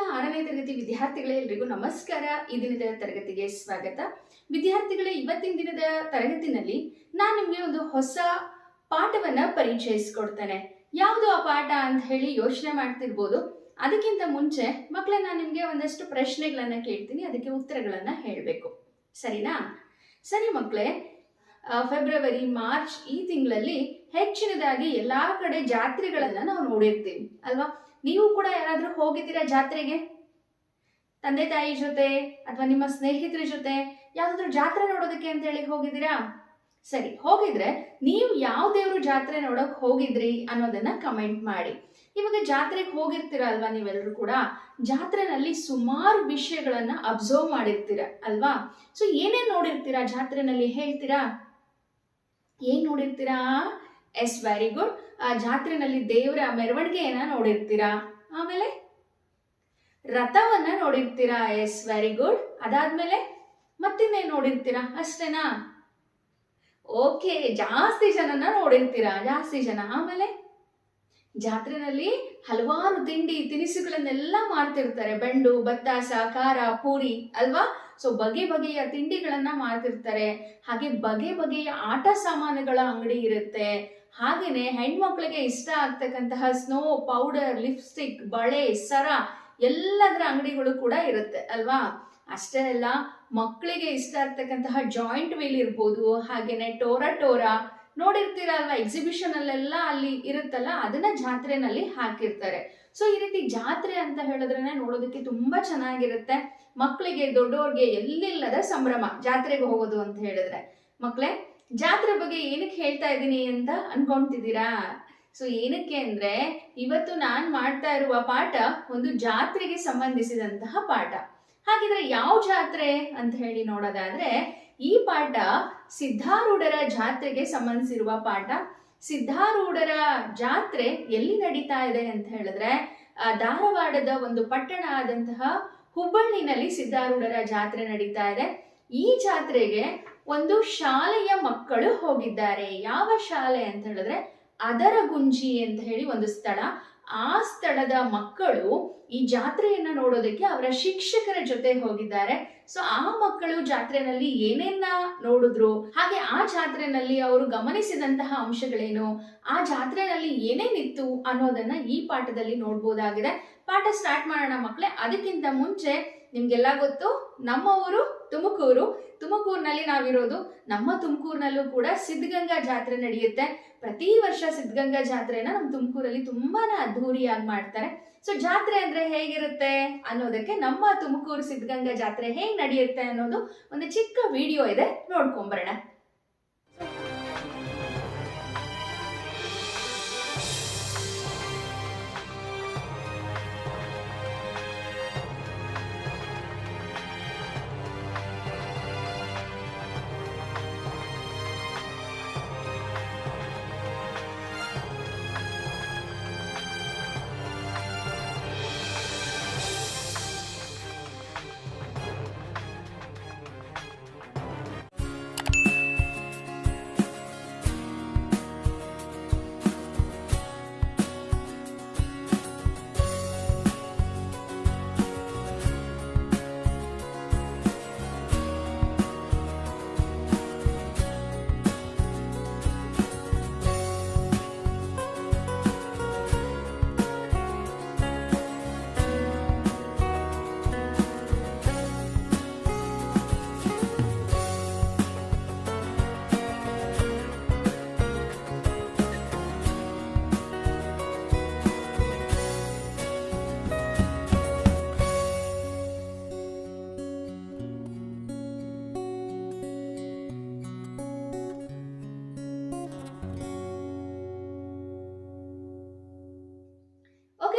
ಆರನೇ ತರಗತಿ ವಿದ್ಯಾರ್ಥಿಗಳೇ ಎಲ್ರಿಗೂ ನಮಸ್ಕಾರ. ಈ ದಿನದ ತರಗತಿಗೆ ಸ್ವಾಗತ. ವಿದ್ಯಾರ್ಥಿಗಳೇ, ಇವತ್ತಿನ ದಿನದ ತರಗತಿನಲ್ಲಿ ನಾನು ನಿಮಗೆ ಒಂದು ಹೊಸ ಪಾಠವನ್ನ ಪರಿಚಯಿಸ್ಕೊಡ್ತೇನೆ. ಯಾವುದು ಆ ಪಾಠ ಅಂತ ಹೇಳಿ ಯೋಚನೆ ಮಾಡ್ತಿರ್ಬೋದು. ಅದಕ್ಕಿಂತ ಮುಂಚೆ ಮಕ್ಕಳೇ ನಾನು ನಿಮಗೆ ಒಂದಷ್ಟು ಪ್ರಶ್ನೆಗಳನ್ನ ಕೇಳ್ತೀನಿ, ಅದಕ್ಕೆ ಉತ್ತರಗಳನ್ನ ಹೇಳಬೇಕು. ಸರಿನಾ? ಸರಿ ಮಕ್ಕಳೇ ಫೆಬ್ರವರಿ, ಮಾರ್ಚ್ ಈ ತಿಂಗಳಲ್ಲಿ ಹೆಚ್ಚಿನದಾಗಿ ಎಲ್ಲಾ ಕಡೆ ಜಾತ್ರೆಗಳನ್ನ ನಾವು ನೋಡಿರ್ತೀವಿ, ಅಲ್ವಾ? ನೀವು ಕೂಡ ಯಾರಾದರೂ ಹೋಗಿದ್ದೀರಾ ಜಾತ್ರೆಗೆ? ತಂದೆ ತಾಯಿ ಜೊತೆ ಅಥವಾ ನಿಮ್ಮ ಸ್ನೇಹಿತರ ಜೊತೆ ಯಾವ್ದಾದ್ರು ಜಾತ್ರೆ ನೋಡೋದಕ್ಕೆ ಅಂತ ಹೇಳಿ ಹೋಗಿದ್ದೀರಾ? ಸರಿ, ಹೋಗಿದ್ರೆ ನೀವು ಯಾವ ದೇವ್ರ ಜಾತ್ರೆ ನೋಡಕ್ ಹೋಗಿದ್ರಿ ಅನ್ನೋದನ್ನ ಕಮೆಂಟ್ ಮಾಡಿ. ಇವಾಗ ಜಾತ್ರೆಗೆ ಹೋಗಿರ್ತೀರ ಅಲ್ವಾ ನೀವೆಲ್ಲರೂ ಕೂಡ? ಜಾತ್ರೆನಲ್ಲಿ ಸುಮಾರು ವಿಷಯಗಳನ್ನ ಅಬ್ಸರ್ವ್ ಮಾಡಿರ್ತೀರ ಅಲ್ವಾ? ಸೊ ಏನೇನ್ ನೋಡಿರ್ತೀರಾ ಜಾತ್ರೆನಲ್ಲಿ ಹೇಳ್ತೀರಾ? ಏನ್ ನೋಡಿರ್ತೀರಾ? ಎಸ್ ವೆರಿ ಗುಡ್ ಆ, ಜಾತ್ರೆನಲ್ಲಿ ದೇವರ ಮೆರವಣಿಗೆಯನ್ನ ನೋಡಿರ್ತೀರಾ? ಆಮೇಲೆ ರಥವನ್ನ ನೋಡಿರ್ತೀರಾ? ಎಸ್ ವೆರಿ ಗುಡ್ ಅದಾದ್ಮೇಲೆ ಮತ್ತಿನ್ನೇ ನೋಡಿರ್ತೀರಾ? ಅಷ್ಟೇನಾ? ಓಕೆ, ಜಾಸ್ತಿ ಜನನ ನೋಡಿರ್ತೀರಾ? ಜಾಸ್ತಿ ಜನ. ಆಮೇಲೆ ಜಾತ್ರೆನಲ್ಲಿ ಹಲವಾರು ತಿಂಡಿ, ತಿನಿಸುಗಳನ್ನೆಲ್ಲ ಮಾಡ್ತಿರ್ತಾರೆ. ಬೆಂಡು, ಬತ್ತಾಸ, ಖಾರ, ಪೂರಿ, ಅಲ್ವಾ? ಸೊ ಬಗೆ ಬಗೆಯ ತಿಂಡಿಗಳನ್ನ ಮಾಡ್ತಿರ್ತಾರೆ. ಹಾಗೆ ಬಗೆ ಬಗೆಯ ಆಟ ಸಾಮಾನುಗಳ ಅಂಗಡಿ ಇರುತ್ತೆ. ಹಾಗೇನೆ ಹೆಣ್ಮಕ್ಳಿಗೆ ಇಷ್ಟ ಆಗ್ತಕ್ಕಂತಹ ಸ್ನೋ ಪೌಡರ್ ಲಿಪ್ಸ್ಟಿಕ್ ಬಳೆ, ಸರ ಎಲ್ಲದರ ಅಂಗಡಿಗಳು ಕೂಡ ಇರುತ್ತೆ, ಅಲ್ವಾ? ಅಷ್ಟೇ ಅಲ್ಲ ಮಕ್ಕಳಿಗೆ ಇಷ್ಟ ಆಗ್ತಕ್ಕಂತಹ ಜಾಯಿಂಟ್ ವೀಲ್ ಇರ್ಬೋದು, ಹಾಗೇನೆ ಟೋರಾ ಟೋರಾ ನೋಡಿರ್ತೀರ ಅಲ್ವಾ ಎಕ್ಸಿಬಿಷನ್ ಅಲ್ಲೆಲ್ಲ ಅಲ್ಲಿ ಇರುತ್ತಲ್ಲ, ಅದನ್ನ ಜಾತ್ರೆನಲ್ಲಿ ಹಾಕಿರ್ತಾರೆ. ಸೊ ಈ ರೀತಿ ಜಾತ್ರೆ ಅಂತ ಹೇಳಿದ್ರೇನೆ ನೋಡೋದಕ್ಕೆ ತುಂಬಾ ಚೆನ್ನಾಗಿರುತ್ತೆ. ಮಕ್ಕಳಿಗೆ ದೊಡ್ಡವ್ರಿಗೆ ಎಲ್ಲಿಲ್ಲದ ಸಂಭ್ರಮ ಜಾತ್ರೆಗೆ ಹೋಗೋದು ಅಂತ ಹೇಳಿದ್ರೆ. ಮಕ್ಕಳೇ ಜಾತ್ರೆ ಬಗ್ಗೆ ಏನಕ್ಕೆ ಹೇಳ್ತಾ ಇದ್ದೀನಿ ಅಂತ ಅನ್ಕೊಂತಿದ್ದೀರಾ ಸೊ ಏನಕ್ಕೆ ಅಂದ್ರೆ, ಇವತ್ತು ನಾನ್ ಮಾಡ್ತಾ ಇರುವ ಪಾಠ ಒಂದು ಜಾತ್ರೆಗೆ ಸಂಬಂಧಿಸಿದಂತಹ ಪಾಠ. ಹಾಗಿದ್ರೆ ಯಾವ ಜಾತ್ರೆ ಅಂತ ಹೇಳಿ ನೋಡೋದಾದ್ರೆ, ಈ ಪಾಠ ಸಿದ್ಧಾರೂಢರ ಜಾತ್ರೆಗೆ ಸಂಬಂಧಿಸಿರುವ ಪಾಠ. ಸಿದ್ಧಾರೂಢರ ಜಾತ್ರೆ ಎಲ್ಲಿ ನಡೀತಾ ಇದೆ ಅಂತ ಹೇಳಿದ್ರೆ ಧಾರವಾಡದ ಒಂದು ಪಟ್ಟಣ ಆದಂತಹ ಹುಬ್ಬಳ್ಳಿನಲ್ಲಿ ಸಿದ್ಧಾರೂಢರ ಜಾತ್ರೆ ನಡೀತಾ ಇದೆ. ಈ ಜಾತ್ರೆಗೆ ಒಂದು ಶಾಲೆಯ ಮಕ್ಕಳು ಹೋಗಿದ್ದಾರೆ. ಯಾವ ಶಾಲೆ ಅಂತ ಹೇಳಿದ್ರೆ ಅದರ ಗುಂಜಿ ಅಂತ ಹೇಳಿ ಒಂದು ಸ್ಥಳ. ಆ ಸ್ಥಳದ ಮಕ್ಕಳು ಈ ಜಾತ್ರೆಯನ್ನ ನೋಡೋದಕ್ಕೆ ಅವರ ಶಿಕ್ಷಕರ ಜೊತೆ ಹೋಗಿದ್ದಾರೆ. ಸೊ ಆ ಮಕ್ಕಳು ಜಾತ್ರೆನಲ್ಲಿ ಏನೇನ ನೋಡಿದ್ರು? ಹಾಗೆ ಆ ಜಾತ್ರೆನಲ್ಲಿ ಅವರು ಗಮನಿಸಿದಂತಹ ಅಂಶಗಳೇನು? ಆ ಜಾತ್ರೆನಲ್ಲಿ ಏನೇನಿತ್ತು ಅನ್ನೋದನ್ನ ಈ ಪಾಠದಲ್ಲಿ ನೋಡ್ಬೋದಾಗಿದೆ. ಪಾಠ ಸ್ಟಾರ್ಟ್ ಮಾಡೋಣ ಮಕ್ಕಳೇ ಅದಕ್ಕಿಂತ ಮುಂಚೆ ನಿಮ್ಗೆಲ್ಲ ಗೊತ್ತು, ನಮ್ಮ ಊರು ತುಮಕೂರು. ತುಮಕೂರಿನಲ್ಲಿ ನಾವಿರೋದು, ನಮ್ಮ ತುಮಕೂರಿನಲ್ಲೂ ಕೂಡ ಸಿದ್ಧಗಂಗಾ ಜಾತ್ರೆ ನಡೆಯುತ್ತೆ. ಪ್ರತಿ ವರ್ಷ ಸಿದ್ಧಗಂಗಾ ಜಾತ್ರೆನ ನಮ್ಮ ತುಮಕೂರಲ್ಲಿ ತುಂಬಾನೇ ಅದ್ಧೂರಿಯಾಗಿ ಮಾಡ್ತಾರೆ. ಸೊ ಜಾತ್ರೆ ಅಂದ್ರೆ ಹೇಗಿರುತ್ತೆ ಅನ್ನೋದಕ್ಕೆ ನಮ್ಮ ತುಮಕೂರು ಸಿದ್ಧಗಂಗಾ ಜಾತ್ರೆ ಹೇಗ್ ನಡೆಯುತ್ತೆ ಅನ್ನೋದು ಒಂದು ಚಿಕ್ಕ ವಿಡಿಯೋ ಇದೆ, ನೋಡ್ಕೊಂಬರೋಣ.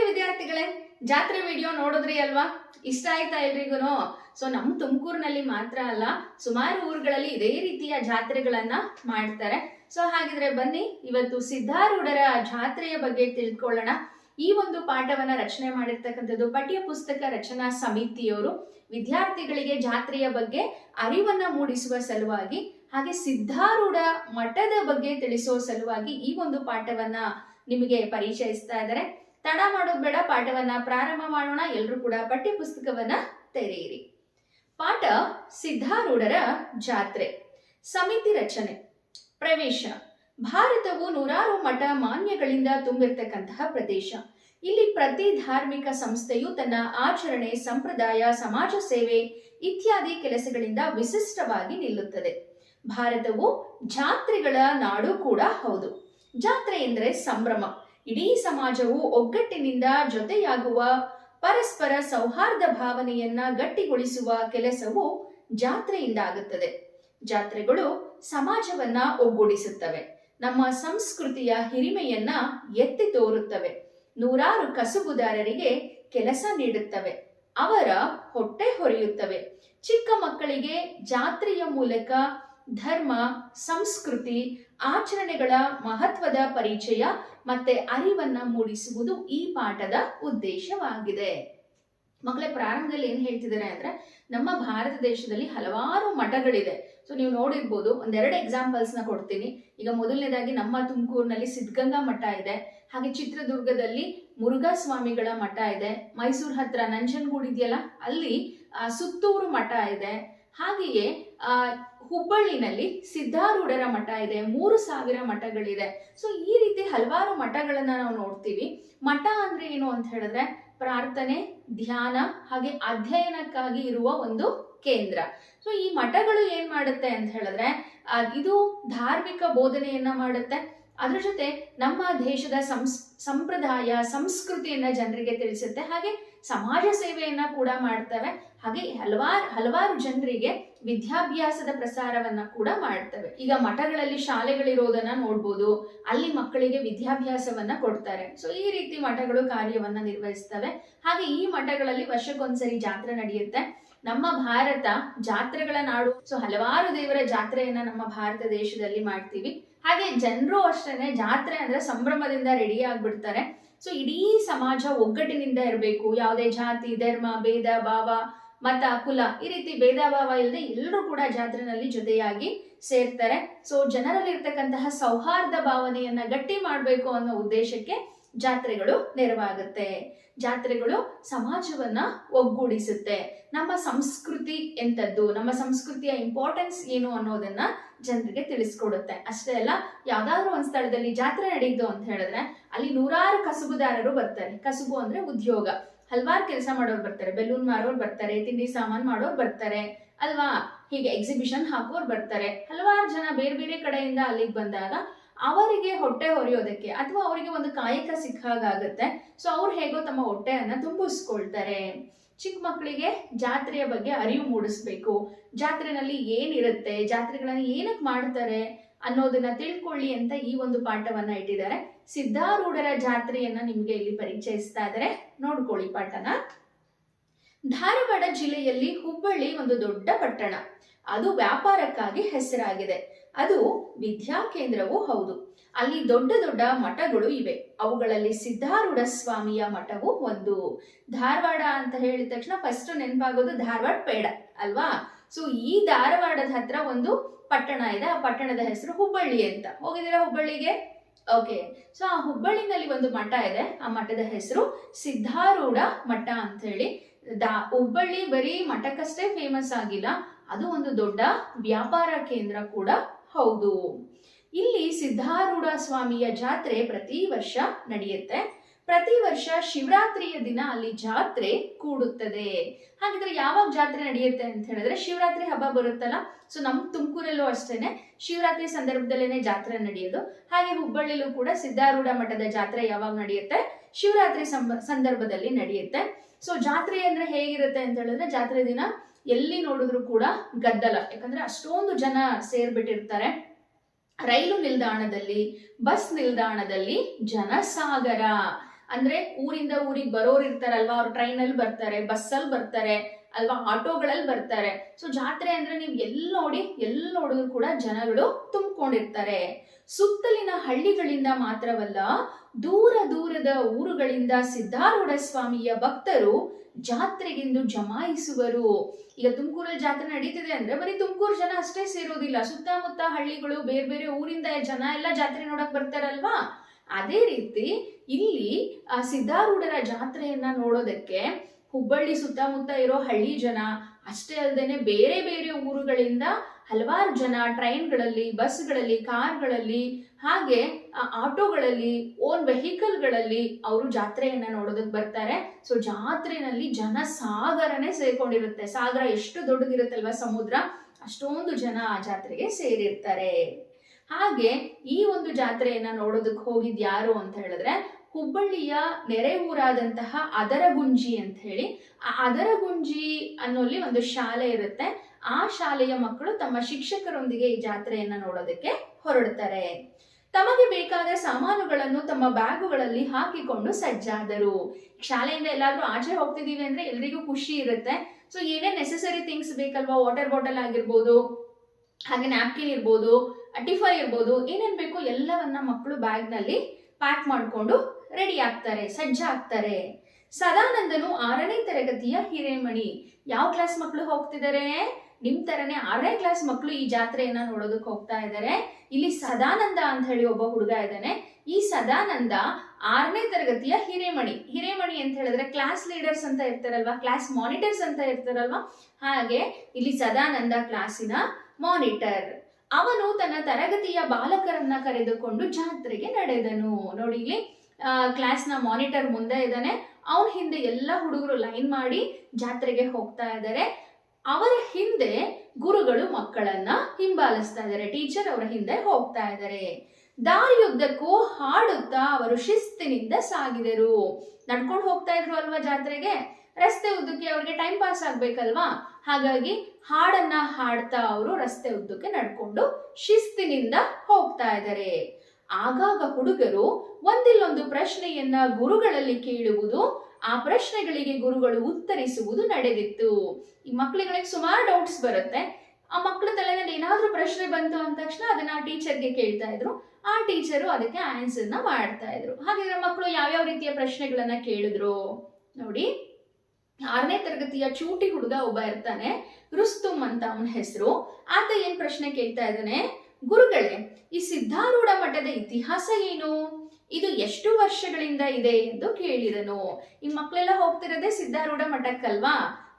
ವಿದ್ಯಾರ್ಥಿಗಳೇ, ಜಾತ್ರೆ ವಿಡಿಯೋ ನೋಡಿದ್ರಿ ಅಲ್ವಾ? ಇಷ್ಟ ಆಯ್ತಾ ಎಲ್ರಿಗೂ ಸೊ ನಮ್ಮ ತುಮಕೂರಿನಲ್ಲಿ ಮಾತ್ರ ಅಲ್ಲ, ಸುಮಾರು ಊರುಗಳಲ್ಲಿ ಇದೇ ರೀತಿಯ ಜಾತ್ರೆಗಳನ್ನ ಮಾಡ್ತಾರೆ. ಸೊ ಹಾಗಿದ್ರೆ ಬನ್ನಿ, ಇವತ್ತು ಸಿದ್ಧಾರೂಢರ ಜಾತ್ರೆಯ ಬಗ್ಗೆ ತಿಳ್ಕೊಳ್ಳೋಣ. ಈ ಒಂದು ಪಾಠವನ್ನ ರಚನೆ ಮಾಡಿರ್ತಕ್ಕಂಥದ್ದು ಪಠ್ಯ ಪುಸ್ತಕ ರಚನಾ ಸಮಿತಿಯವರು. ವಿದ್ಯಾರ್ಥಿಗಳಿಗೆ ಜಾತ್ರೆಯ ಬಗ್ಗೆ ಅರಿವನ್ನ ಮೂಡಿಸುವ ಸಲುವಾಗಿ, ಹಾಗೆ ಸಿದ್ಧಾರೂಢ ಮಠದ ಬಗ್ಗೆ ತಿಳಿಸುವ ಸಲುವಾಗಿ ಈ ಒಂದು ಪಾಠವನ್ನ ನಿಮಗೆ ಪರಿಚಯಿಸ್ತಾ ಇದ್ದಾರೆ. ತಡ ಮಾಡೋದು ಬೇಡ, ಪಾಠವನ್ನ ಪ್ರಾರಂಭ ಮಾಡೋಣ ಎಲ್ಲರೂ ಕೂಡ ಪಠ್ಯ ಪುಸ್ತಕವನ್ನ ತೆರೆಯಿರಿ. ಪಾಠ ಸಿದ್ಧಾರೂಢರ ಜಾತ್ರೆ, ಸಮಿತಿ ರಚನೆ, ಪ್ರವೇಶ. ಭಾರತವು ನೂರಾರು ಮಠ ಮಾನ್ಯಗಳಿಂದ ತುಂಬಿರ್ತಕ್ಕಂತಹ ಪ್ರದೇಶ. ಇಲ್ಲಿ ಪ್ರತಿ ಧಾರ್ಮಿಕ ಸಂಸ್ಥೆಯು ತನ್ನ ಆಚರಣೆ, ಸಂಪ್ರದಾಯ, ಸಮಾಜ ಸೇವೆ ಇತ್ಯಾದಿ ಕೆಲಸಗಳಿಂದ ವಿಶಿಷ್ಟವಾಗಿ ನಿಲ್ಲುತ್ತದೆ. ಭಾರತವು ಜಾತ್ರೆಗಳ ನಾಡು ಕೂಡ ಹೌದು. ಜಾತ್ರೆ ಎಂದರೆ ಸಂಭ್ರಮ. ಇಡೀ ಸಮಾಜವು ಒಗ್ಗಟ್ಟಿನಿಂದ ಜೊತೆಯಾಗುವ ಪರಸ್ಪರ ಸೌಹಾರ್ದ ಭಾವನೆಯನ್ನ ಗಟ್ಟಿಗೊಳಿಸುವ ಕೆಲಸವು ಜಾತ್ರೆಯಿಂದ ಆಗುತ್ತದೆ ಜಾತ್ರೆಗಳು ಸಮಾಜವನ್ನ ಒಗ್ಗೂಡಿಸುತ್ತವೆ. ನಮ್ಮ ಸಂಸ್ಕೃತಿಯ ಹಿರಿಮೆಯನ್ನ ಎತ್ತಿ ತೋರುತ್ತವೆ. ನೂರಾರು ಕಸುಬುದಾರರಿಗೆ ಕೆಲಸ ನೀಡುತ್ತವೆ. ಅವರ ಹೊಟ್ಟೆ ಹೊರೆಯುತ್ತವೆ. ಚಿಕ್ಕ ಮಕ್ಕಳಿಗೆ ಜಾತ್ರೆಯ ಮೂಲಕ ಧರ್ಮ, ಸಂಸ್ಕೃತಿ, ಆಚರಣೆಗಳ ಮಹತ್ವದ ಪರಿಚಯ ಮತ್ತೆ ಅರಿವನ್ನ ಮೂಡಿಸುವುದು ಈ ಪಾಠದ ಉದ್ದೇಶವಾಗಿದೆ. ಮಕ್ಕಳೇ, ಪ್ರಾರಂಭದಲ್ಲಿ ಏನ್ ಹೇಳ್ತಿದ್ದಾರೆ ಅಂದ್ರೆ ನಮ್ಮ ಭಾರತ ದೇಶದಲ್ಲಿ ಹಲವಾರು ಮಠಗಳಿದೆ. ಸೊ ನೀವು ನೋಡಿರ್ಬೋದು, ಒಂದೆರಡು ಎಕ್ಸಾಂಪಲ್ಸ್ನ ಕೊಡ್ತೀನಿ. ಈಗ ಮೊದಲನೇದಾಗಿ ನಮ್ಮ ತುಮಕೂರಿನಲ್ಲಿ ಸಿದ್ಧಗಂಗಾ ಮಠ ಇದೆ. ಹಾಗೆ ಚಿತ್ರದುರ್ಗದಲ್ಲಿ ಮುರುಘಾ ಸ್ವಾಮಿಗಳ ಮಠ ಇದೆ. ಮೈಸೂರು ಹತ್ರ ನಂಜನಗೂಡು ಇದೆಯಲ್ಲ, ಅಲ್ಲಿ ಸುತ್ತೂರು ಮಠ ಇದೆ. ಹಾಗೆಯೇ ಹುಬ್ಬಳ್ಳಿನಲ್ಲಿ ಸಿದ್ಧಾರೂಢರ ಮಠ ಇದೆ, ಮೂರು ಸಾವಿರ ಮಠಗಳಿದೆ. ಸೊ ಈ ರೀತಿ ಹಲವಾರು ಮಠಗಳನ್ನ ನಾವು ನೋಡ್ತೀವಿ. ಮಠ ಅಂದ್ರೆ ಏನು ಅಂತ ಹೇಳಿದ್ರೆ ಪ್ರಾರ್ಥನೆ, ಧ್ಯಾನ, ಹಾಗೆ ಅಧ್ಯಯನಕ್ಕಾಗಿ ಇರುವ ಒಂದು ಕೇಂದ್ರ. ಸೊ ಈ ಮಠಗಳು ಏನ್ ಮಾಡುತ್ತೆ ಅಂತ ಹೇಳಿದ್ರೆ ಇದು ಧಾರ್ಮಿಕ ಬೋಧನೆಯನ್ನ ಮಾಡುತ್ತೆ. ಅದ್ರ ಜೊತೆ ನಮ್ಮ ದೇಶದ ಸಂಸ್, ಸಂಪ್ರದಾಯ, ಸಂಸ್ಕೃತಿಯನ್ನ ಜನರಿಗೆ ತಿಳಿಸುತ್ತೆ. ಹಾಗೆ ಸಮಾಜ ಸೇವೆಯನ್ನ ಕೂಡ ಮಾಡ್ತವೆ. ಹಾಗೆ ಹಲವಾರು ಹಲವಾರು ಜನರಿಗೆ ವಿದ್ಯಾಭ್ಯಾಸದ ಪ್ರಸಾರವನ್ನ ಕೂಡ ಮಾಡ್ತವೆ. ಈಗ ಮಠಗಳಲ್ಲಿ ಶಾಲೆಗಳಿರೋದನ್ನ ನೋಡ್ಬೋದು, ಅಲ್ಲಿ ಮಕ್ಕಳಿಗೆ ವಿದ್ಯಾಭ್ಯಾಸವನ್ನ ಕೊಡ್ತಾರೆ. ಸೊ ಈ ರೀತಿ ಮಠಗಳು ಕಾರ್ಯವನ್ನ ನಿರ್ವಹಿಸ್ತವೆ. ಹಾಗೆ ಈ ಮಠಗಳಲ್ಲಿ ವರ್ಷಕ್ಕೊಂದ್ಸರಿ ಜಾತ್ರೆ ನಡೆಯುತ್ತೆ. ನಮ್ಮ ಭಾರತ ಜಾತ್ರೆಗಳ ನಾಡು. ಸೊ ಹಲವಾರು ದೇವರ ಜಾತ್ರೆಯನ್ನ ನಮ್ಮ ಭಾರತ ದೇಶದಲ್ಲಿ ಮಾಡ್ತೀವಿ. ಹಾಗೆ ಜನರು ಅಷ್ಟೇನೆ ಜಾತ್ರೆ ಅಂದ್ರೆ ಸಂಭ್ರಮದಿಂದ ರೆಡಿ ಆಗ್ಬಿಡ್ತಾರೆ. ಸೊ ಇಡೀ ಸಮಾಜ ಒಗ್ಗಟ್ಟಿನಿಂದ ಇರಬೇಕು. ಯಾವುದೇ ಜಾತಿ, ಧರ್ಮ, ಭೇದ, ಭಾವ ಮತ, ಕುಲ ಈ ರೀತಿ ಭೇದ ಭಾವ ಇಲ್ಲದೆ ಎಲ್ಲರೂ ಕೂಡ ಜಾತ್ರೆನಲ್ಲಿ ಜೊತೆಯಾಗಿ ಸೇರ್ತಾರೆ. ಸೊ ಜನರಲ್ಲಿ ಇರ್ತಕ್ಕಂತಹ ಸೌಹಾರ್ದ ಭಾವನೆಯನ್ನ ಗಟ್ಟಿ ಮಾಡಬೇಕು ಅನ್ನೋ ಉದ್ದೇಶಕ್ಕೆ ಜಾತ್ರೆಗಳು ನೆರವಾಗುತ್ತೆ. ಜಾತ್ರೆಗಳು ಸಮಾಜವನ್ನ ಒಗ್ಗೂಡಿಸುತ್ತೆ. ನಮ್ಮ ಸಂಸ್ಕೃತಿ ಎಂಥದ್ದು, ನಮ್ಮ ಸಂಸ್ಕೃತಿಯ ಇಂಪಾರ್ಟೆನ್ಸ್ ಏನು ಅನ್ನೋದನ್ನ ಜನರಿಗೆ ತಿಳಿಸ್ಕೊಡುತ್ತೆ. ಅಷ್ಟೇ ಅಲ್ಲ, ಯಾವ್ದಾದ್ರು ಒಂದ್ ಸ್ಥಳದಲ್ಲಿ ಜಾತ್ರೆ ನಡೆಯಿತು ಅಂತ ಹೇಳಿದ್ರೆ, ಅಲ್ಲಿ ನೂರಾರು ಕಸುಬುದಾರರು ಬರ್ತಾರೆ. ಕಸುಬು ಅಂದ್ರೆ ಉದ್ಯೋಗ. ಹಲವಾರು ಕೆಲಸ ಮಾಡೋರು ಬರ್ತಾರೆ ಬೆಲೂನ್ ಮಾರೋರು ಬರ್ತಾರೆ, ತಿಂಡಿ ಸಾಮಾನು ಮಾಡೋರು ಬರ್ತಾರೆ, ಅಲ್ವಾ? ಹೀಗೆ ಎಕ್ಸಿಬಿಷನ್ ಹಾಕೋರು ಬರ್ತಾರೆ. ಹಲವಾರು ಜನ ಬೇರೆ ಬೇರೆ ಕಡೆಯಿಂದ ಅಲ್ಲಿಗೆ ಬಂದಾಗ ಅವರಿಗೆ ಹೊಟ್ಟೆ ಹೊರೆಯೋದಕ್ಕೆ ಅಥವಾ ಅವರಿಗೆ ಒಂದು ಕಾಯಕ ಸಿಕ್ಕಾಗುತ್ತೆ ಸೊ ಅವ್ರು ಹೇಗೋ ತಮ್ಮ ಹೊಟ್ಟೆಯನ್ನು ತುಂಬಿಸ್ಕೊಳ್ತಾರೆ. ಚಿಕ್ಕ ಮಕ್ಕಳಿಗೆ ಜಾತ್ರೆಯ ಬಗ್ಗೆ ಅರಿವು ಮೂಡಿಸ್ಬೇಕು. ಜಾತ್ರೆನಲ್ಲಿ ಏನಿರುತ್ತೆ? ಜಾತ್ರೆಗಳನ್ನು ಏನಕ್ಕೆ ಮಾಡ್ತಾರೆ? ಅನ್ನೋದನ್ನ ತಿಳ್ಕೊಳ್ಳಿ ಅಂತ ಈ ಒಂದು ಪಾಠವನ್ನ ಇಟ್ಟಿದ್ದಾರೆ. ಸಿದ್ಧಾರೂಢರ ಜಾತ್ರೆಯನ್ನ ನಿಮ್ಗೆ ಇಲ್ಲಿ ಪರಿಚಯಿಸ್ತಾ ಇದ್ದಾರೆ. ನೋಡ್ಕೊಳ್ಳಿ ಪಾಠನ. ಧಾರವಾಡ ಜಿಲ್ಲೆಯಲ್ಲಿ ಹುಬ್ಬಳ್ಳಿ ಒಂದು ದೊಡ್ಡ ಪಟ್ಟಣ. ಅದು ವ್ಯಾಪಾರಕ್ಕಾಗಿ ಹೆಸರಾಗಿದೆ. ಅದು ವಿದ್ಯಾ ಕೇಂದ್ರವೂ ಹೌದು. ಅಲ್ಲಿ ದೊಡ್ಡ ದೊಡ್ಡ ಮಠಗಳು ಇವೆ. ಅವುಗಳಲ್ಲಿ ಸಿದ್ಧಾರೂಢ ಸ್ವಾಮಿಯ ಮಠವು ಒಂದು. ಧಾರವಾಡ ಅಂತ ಹೇಳಿದ ತಕ್ಷಣ ಫಸ್ಟ್ ನೆನಪಾಗೋದು ಧಾರವಾಡ ಪೇಡ, ಅಲ್ವಾ? ಸೊ ಈ ಧಾರವಾಡದ ಹತ್ರ ಒಂದು ಪಟ್ಟಣ ಇದೆ. ಆ ಪಟ್ಟಣದ ಹೆಸರು ಹುಬ್ಬಳ್ಳಿ ಅಂತ. ಹೋಗಿದ್ದೀರಾ ಹುಬ್ಬಳ್ಳಿಗೆ? ಓಕೆ ಸೊ ಆ ಹುಬ್ಬಳ್ಳಿನಲ್ಲಿ ಒಂದು ಮಠ ಇದೆ. ಆ ಮಠದ ಹೆಸರು ಸಿದ್ಧಾರೂಢ ಮಠ ಅಂತ ಹೇಳಿ ದಾ, ಹುಬ್ಬಳ್ಳಿ ಬರೀ ಮಠಕ್ಕಷ್ಟೇ ಫೇಮಸ್ ಆಗಿಲ್ಲ. ಅದು ಒಂದು ದೊಡ್ಡ ವ್ಯಾಪಾರ ಕೇಂದ್ರ ಕೂಡ. ಹೌದು. ಇಲ್ಲಿ ಸಿದ್ಧಾರೂಢ ಸ್ವಾಮಿಯ ಜಾತ್ರೆ ಪ್ರತಿ ವರ್ಷ ನಡೆಯುತ್ತೆ. ಪ್ರತಿ ವರ್ಷ ಶಿವರಾತ್ರಿಯ ದಿನ ಅಲ್ಲಿ ಜಾತ್ರೆ ಕೂಡುತ್ತದೆ. ಹಾಗಿದ್ರೆ ಯಾವಾಗ ಜಾತ್ರೆ ನಡೆಯುತ್ತೆ ಅಂತ ಹೇಳಿದ್ರೆ ಶಿವರಾತ್ರಿ ಹಬ್ಬ ಬರುತ್ತಲ್ಲ ಸೊ ನಮ್ಮ ತುಮಕೂರಲ್ಲೂ ಅಷ್ಟೇನೆ ಶಿವರಾತ್ರಿ ಸಂದರ್ಭದಲ್ಲೇನೆ ಜಾತ್ರೆ ನಡೆಯೋದು. ಹಾಗೆ ಹುಬ್ಬಳ್ಳಿಲೂ ಕೂಡ ಸಿದ್ಧಾರೂಢ ಮಠದ ಜಾತ್ರೆ ಯಾವಾಗ ನಡೆಯುತ್ತೆ? ಶಿವರಾತ್ರಿ ಸಂದರ್ಭದಲ್ಲಿ ನಡೆಯುತ್ತೆ. ಸೊ ಜಾತ್ರೆ ಅಂದ್ರೆ ಹೇಗಿರುತ್ತೆ ಅಂತ ಹೇಳಿದ್ರೆ ಜಾತ್ರೆ ದಿನ ಎಲ್ಲಿ ನೋಡಿದ್ರು ಕೂಡ ಗದ್ದಲ. ಯಾಕಂದ್ರೆ ಅಷ್ಟೊಂದು ಜನ ಸೇರ್ಬಿಟ್ಟಿರ್ತಾರೆ. ರೈಲು ನಿಲ್ದಾಣದಲ್ಲಿ, ಬಸ್ ನಿಲ್ದಾಣದಲ್ಲಿ ಜನಸಾಗರ. ಅಂದ್ರೆ ಊರಿಂದ ಊರಿಗೆ ಬರೋರು ಇರ್ತಾರಲ್ವಾ, ಅವ್ರು ಟ್ರೈನಲ್ಲಿ ಬರ್ತಾರೆ ಬಸ್ಸಲ್ಲಿ ಬರ್ತಾರೆ, ಅಲ್ವಾ ಆಟೋಗಳಲ್ಲಿ ಬರ್ತಾರೆ. ಸೊ ಜಾತ್ರೆ ಅಂದ್ರೆ ನೀವು ಎಲ್ಲಿ ನೋಡಿ ಎಲ್ಲಿ ನೋಡಿದ್ರು ಕೂಡ ಜನಗಳು ತುಂಬಿಕೊಂಡಿರ್ತಾರೆ. ಸುತ್ತಲಿನ ಹಳ್ಳಿಗಳಿಂದ ಮಾತ್ರವಲ್ಲ, ದೂರ ದೂರದ ಊರುಗಳಿಂದ ಸಿದ್ಧಾರೂಢ ಸ್ವಾಮಿಯ ಭಕ್ತರು ಜಾತ್ರೆಗೆಂದು ಜಮಾಯಿಸುವರು. ಈಗ ತುಮಕೂರಲ್ಲಿ ಜಾತ್ರೆ ನಡೀತಿದೆ ಅಂದ್ರೆ ಬರೀ ತುಮಕೂರು ಜನ ಅಷ್ಟೇ ಸೇರೋದಿಲ್ಲ. ಸುತ್ತಮುತ್ತ ಹಳ್ಳಿಗಳು ಬೇರೆ ಬೇರೆ ಊರಿಂದ ಜನ ಎಲ್ಲ ಜಾತ್ರೆ ನೋಡಕ್ ಬರ್ತಾರಲ್ವಾ? ಅದೇ ರೀತಿ ಇಲ್ಲಿ ಸಿದ್ಧಾರೂಢರ ಜಾತ್ರೆಯನ್ನ ನೋಡೋದಕ್ಕೆ ಹುಬ್ಬಳ್ಳಿ ಸುತ್ತಮುತ್ತ ಇರೋ ಹಳ್ಳಿ ಜನ, ಅಷ್ಟೇ ಅಲ್ಲದೆ ಬೇರೆ ಬೇರೆ ಊರುಗಳಿಂದ ಹಲವಾರು ಜನ ಟ್ರೈನ್ಗಳಲ್ಲಿ, ಬಸ್ಗಳಲ್ಲಿ, ಕಾರ್ಗಳಲ್ಲಿ, ಹಾಗೆ ಆಟೋಗಳಲ್ಲಿ, ಓನ್ ವೆಹಿಕಲ್ಗಳಲ್ಲಿ ಅವರು ಜಾತ್ರೆಯನ್ನ ನೋಡೋದಕ್ಕೆ ಬರ್ತಾರೆ. ಸೊ ಜಾತ್ರೆನಲ್ಲಿ ಜನ ಸಾಗರನೇ ಸೇರ್ಕೊಂಡಿರುತ್ತೆ. ಸಾಗರ ಎಷ್ಟು ದೊಡ್ಡದಿರುತ್ತಲ್ವ ಸಮುದ್ರ, ಅಷ್ಟೊಂದು ಜನ ಆ ಜಾತ್ರೆಗೆ ಸೇರಿರ್ತಾರೆ. ಹಾಗೆ ಈ ಒಂದು ಜಾತ್ರೆಯನ್ನ ನೋಡೋದಕ್ಕೆ ಹೋಗಿದ್ ಯಾರು ಅಂತ ಹೇಳಿದ್ರೆ ಹುಬ್ಬಳ್ಳಿಯ ನೆರೆ ಊರಾದಂತಹ ಅದರಗುಂಜಿ ಅಂತ ಹೇಳಿ. ಆ ಅದರಗುಂಜಿ ಅನ್ನೋಲ್ಲಿ ಒಂದು ಶಾಲೆ ಇರುತ್ತೆ. ಆ ಶಾಲೆಯ ಮಕ್ಕಳು ತಮ್ಮ ಶಿಕ್ಷಕರೊಂದಿಗೆ ಈ ಜಾತ್ರೆಯನ್ನ ನೋಡೋದಕ್ಕೆ ಹೊರಡ್ತಾರೆ. ತಮಗೆ ಬೇಕಾದ ಸಾಮಾನುಗಳನ್ನು ತಮ್ಮ ಬ್ಯಾಗುಗಳಲ್ಲಿ ಹಾಕಿಕೊಂಡು ಸಜ್ಜಾದರು. ಶಾಲೆಯಿಂದ ಎಲ್ಲಾದ್ರೂ ಆಚೆ ಹೋಗ್ತಿದ್ದೀವಿ ಅಂದ್ರೆ ಎಲ್ರಿಗೂ ಖುಷಿ ಇರುತ್ತೆ. ಸೊ ಏನೇ ನೆಸೆಸರಿ ಥಿಂಗ್ಸ್ ಬೇಕಲ್ವಾ? ವಾಟರ್ ಬಾಟಲ್ ಆಗಿರ್ಬೋದು, ಹಾಗೆ ನ್ಯಾಪ್ಕಿನ್ ಇರ್ಬೋದು ಟಿಫೈ ಇರ್ಬೋದು. ಏನೇನು ಬೇಕು ಎಲ್ಲವನ್ನ ಮಕ್ಕಳು ಬ್ಯಾಗ್ನಲ್ಲಿ ಪ್ಯಾಕ್ ಮಾಡಿಕೊಂಡು ರೆಡಿ ಆಗ್ತಾರೆ ಸಜ್ಜಾಗ್ತಾರೆ ಸದಾನಂದನು ಆರನೇ ತರಗತಿಯ ಹಿರೇಮಣಿ. ಯಾವ ಕ್ಲಾಸ್ ಮಕ್ಕಳು ಹೋಗ್ತಿದ್ದಾರೆ ನಿಮ್ ತರನೇ ಆರನೇ ಕ್ಲಾಸ್ ಮಕ್ಕಳು ಈ ಜಾತ್ರೆಯನ್ನ ನೋಡೋದಕ್ಕೆ ಹೋಗ್ತಾ ಇದ್ದಾರೆ ಇಲ್ಲಿ ಸದಾನಂದ ಅಂತ ಹೇಳಿ ಒಬ್ಬ ಹುಡುಗ ಇದ್ದಾನೆ ಈ ಸದಾನಂದ ಆರನೇ ತರಗತಿಯ ಹಿರೇಮಣಿ. ಹಿರೇಮಣಿ ಅಂತ ಹೇಳಿದ್ರೆ ಕ್ಲಾಸ್ ಲೀಡರ್ಸ್ ಅಂತ ಇರ್ತಾರಲ್ವಾ? ಕ್ಲಾಸ್ ಮಾನಿಟರ್ಸ್ ಅಂತ ಇರ್ತಾರಲ್ವಾ? ಹಾಗೆ ಇಲ್ಲಿ ಸದಾನಂದ ಕ್ಲಾಸಿನ ಮಾನಿಟರ್ ಅವನು ತನ್ನ ತರಗತಿಯ ಬಾಲಕರನ್ನ ಕರೆದುಕೊಂಡು ಜಾತ್ರೆಗೆ ನಡೆದನು. ನೋಡಿ ಇಲ್ಲಿ ಕ್ಲಾಸ್ನ ಮಾನಿಟರ್ ಮುಂದೆ ಇದ್ದಾನೆ. ಅವನ ಹಿಂದೆ ಎಲ್ಲ ಹುಡುಗರು ಲೈನ್ ಮಾಡಿ ಜಾತ್ರೆಗೆ ಹೋಗ್ತಾ ಇದ್ದಾರೆ. ಅವರ ಹಿಂದೆ ಗುರುಗಳು ಮಕ್ಕಳನ್ನ ಹಿಂಬಾಲಿಸ್ತಾ ಇದ್ದಾರೆ. ಟೀಚರ್ ಅವರ ಹಿಂದೆ ಹೋಗ್ತಾ ಇದ್ದಾರೆ. ದಾರಿಯುದ್ದಕ್ಕೂ ಹಾಡುತ್ತಾ ಅವರು ಶಿಸ್ತಿನಿಂದ ಸಾಗಿದರು. ನಡ್ಕೊಂಡು ಹೋಗ್ತಾ ಇದ್ರು ಅಲ್ವಾ ಜಾತ್ರೆಗೆ? ರಸ್ತೆ ಉದ್ದಕ್ಕೆ ಅವ್ರಿಗೆ ಟೈಮ್ ಪಾಸ್ ಆಗ್ಬೇಕಲ್ವಾ? ಹಾಗಾಗಿ ಹಾಡನ್ನ ಹಾಡ್ತಾ ಅವರು ರಸ್ತೆ ಉದ್ದಕ್ಕೆ ನಡ್ಕೊಂಡು ಶಿಸ್ತಿನಿಂದ ಹೋಗ್ತಾ ಇದ್ದಾರೆ ಆಗಾಗ ಹುಡುಗರು ಒಂದಿಲ್ಲೊಂದು ಪ್ರಶ್ನೆಯನ್ನ ಗುರುಗಳಲ್ಲಿ ಕೇಳುವುದು, ಆ ಪ್ರಶ್ನೆಗಳಿಗೆ ಗುರುಗಳು ಉತ್ತರಿಸುವುದು ನಡೆದಿತ್ತು. ಈ ಮಕ್ಕಳುಗಳಿಗೆ ಸುಮಾರು ಡೌಟ್ಸ್ ಬರುತ್ತೆ. ಆ ಮಕ್ಕಳ ತಲೆನಲ್ಲಿ ಏನಾದ್ರೂ ಪ್ರಶ್ನೆ ಬಂತು ಅಂದ ತಕ್ಷಣ ಅದನ್ನ ಆ ಟೀಚರ್ಗೆ ಕೇಳ್ತಾ ಇದ್ರು. ಆ ಟೀಚರು ಅದಕ್ಕೆ ಆನ್ಸರ್ನ ಮಾಡ್ತಾ ಇದ್ರು. ಹಾಗಿದ್ರೆ ಮಕ್ಕಳು ಯಾವ್ಯಾವ ರೀತಿಯ ಪ್ರಶ್ನೆಗಳನ್ನ ಕೇಳಿದ್ರು? ನೋಡಿ. ಆರನೇ ತರಗತಿಯ ಚೂಟಿ ಹುಡುಗ ಒಬ್ಬ ಇರ್ತಾನೆ ರುಸ್ತುಮ್ ಅಂತ ಅವನ ಹೆಸರು. ಆತ ಏನ್ ಪ್ರಶ್ನೆ ಕೇಳ್ತಾ ಇದ್ದಾನೆ? ಗುರುಗಳೇ, ಈ ಸಿದ್ಧಾರೂಢ ಮಠದ ಇತಿಹಾಸ ಏನು? ಇದು ಎಷ್ಟು ವರ್ಷಗಳಿಂದ ಇದೆ ಎಂದು ಕೇಳಿದನು. ಈ ಮಕ್ಕಳೆಲ್ಲ ಹೋಗ್ತಿರೋದೇ ಸಿದ್ಧಾರೂಢ ಮಠಕ್ಕಲ್ವಾ?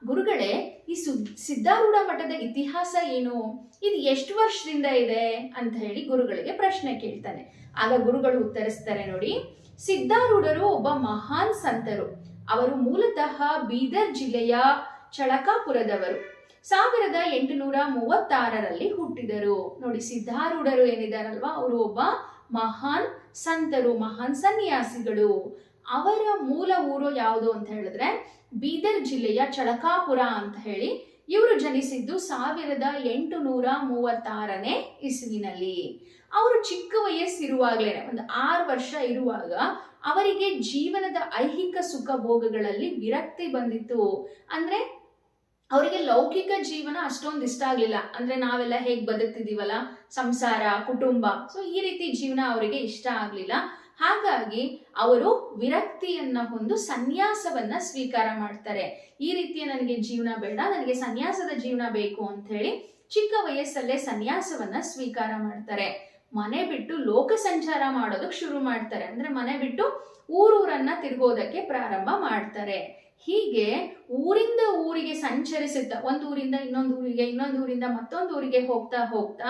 ಗುರುಗಳೇ, ಈ ಸು, ಸಿದ್ಧಾರೂಢ ಮಠದ ಇತಿಹಾಸ ಏನು? ಇದು ಎಷ್ಟು ವರ್ಷದಿಂದ ಇದೆ ಅಂತ ಹೇಳಿ ಗುರುಗಳಿಗೆ ಪ್ರಶ್ನೆ ಕೇಳ್ತಾನೆ. ಆಗ ಗುರುಗಳು ಉತ್ತರಿಸ್ತಾರೆ ನೋಡಿ, ಸಿದ್ಧಾರೂಢರು ಒಬ್ಬ ಮಹಾನ್ ಸಂತರು. ಅವರು ಮೂಲತಃ ಬೀದರ್ ಜಿಲ್ಲೆಯ ಚಳಕಾಪುರದವರು. ಸಾವಿರದ ಎಂಟುನೂರ ಮೂವತ್ತಾರರಲ್ಲಿ ಹುಟ್ಟಿದರು. ನೋಡಿ, ಸಿದ್ಧಾರೂಢರು ಏನಿದಾರಲ್ವಾ? ಅವರು ಒಬ್ಬ ಮಹಾನ್ ಸಂತರು, ಮಹಾನ್ ಸನ್ಯಾಸಿಗಳು. ಅವರ ಮೂಲ ಊರು ಯಾವುದು ಅಂತ ಹೇಳಿದ್ರೆ, ಬೀದರ್ ಜಿಲ್ಲೆಯ ಚಳಕಾಪುರ ಅಂತ ಹೇಳಿ ಇವರು ಜನಿಸಿದ್ದು ಸಾವಿರದ ಎಂಟುನೂರ ಮೂವತ್ತಾರನೇ ಇಸ್ವಿನಲ್ಲಿ. ಅವರು ಚಿಕ್ಕ ವಯಸ್ಸಿರುವಾಗಲೇ ಒಂದು ಆರು ವರ್ಷ ಇರುವಾಗ ಅವರಿಗೆ ಜೀವನದ ಐಹಿಕ ಸುಖ ಭೋಗಗಳಲ್ಲಿ ವಿರಕ್ತಿ ಬಂದಿತ್ತು. ಅಂದ್ರೆ ಅವರಿಗೆ ಲೌಕಿಕ ಜೀವನ ಅಷ್ಟೊಂದು ಇಷ್ಟ ಆಗ್ಲಿಲ್ಲ. ಅಂದ್ರೆ ನಾವೆಲ್ಲ ಹೇಗ್ ಬದುಕ್ತಿದೀವಲ್ಲ ಸಂಸಾರ, ಕುಟುಂಬ. ಸೊ ಈ ರೀತಿ ಜೀವನ ಅವರಿಗೆ ಇಷ್ಟ ಆಗ್ಲಿಲ್ಲ. ಹಾಗಾಗಿ ಅವರು ವಿರಕ್ತಿಯನ್ನ ಹೊಂದು ಸನ್ಯಾಸವನ್ನ ಸ್ವೀಕಾರ ಮಾಡ್ತಾರೆ. ಈ ರೀತಿಯ ನನಗೆ ಜೀವನ ಬೇಡ, ನನಗೆ ಸನ್ಯಾಸದ ಜೀವನ ಬೇಕು ಅಂತ ಹೇಳಿ ಚಿಕ್ಕ ವಯಸ್ಸಲ್ಲೇ ಸನ್ಯಾಸವನ್ನ ಸ್ವೀಕಾರ ಮಾಡ್ತಾರೆ. ಮನೆ ಬಿಟ್ಟು ಲೋಕ ಸಂಚಾರ ಮಾಡೋದಕ್ಕೆ ಶುರು ಮಾಡ್ತಾರೆ. ಅಂದ್ರೆ ಮನೆ ಬಿಟ್ಟು ಊರೂರನ್ನ ತಿರುಗೋದಕ್ಕೆ ಪ್ರಾರಂಭ ಮಾಡ್ತಾರೆ. ಹೀಗೆ ಊರಿಂದ ಊರಿಗೆ ಸಂಚರಿಸುತ್ತಾ, ಒಂದು ಊರಿಂದ ಇನ್ನೊಂದು ಊರಿಗೆ, ಇನ್ನೊಂದು ಊರಿಂದ ಮತ್ತೊಂದು ಊರಿಗೆ ಹೋಗ್ತಾ ಹೋಗ್ತಾ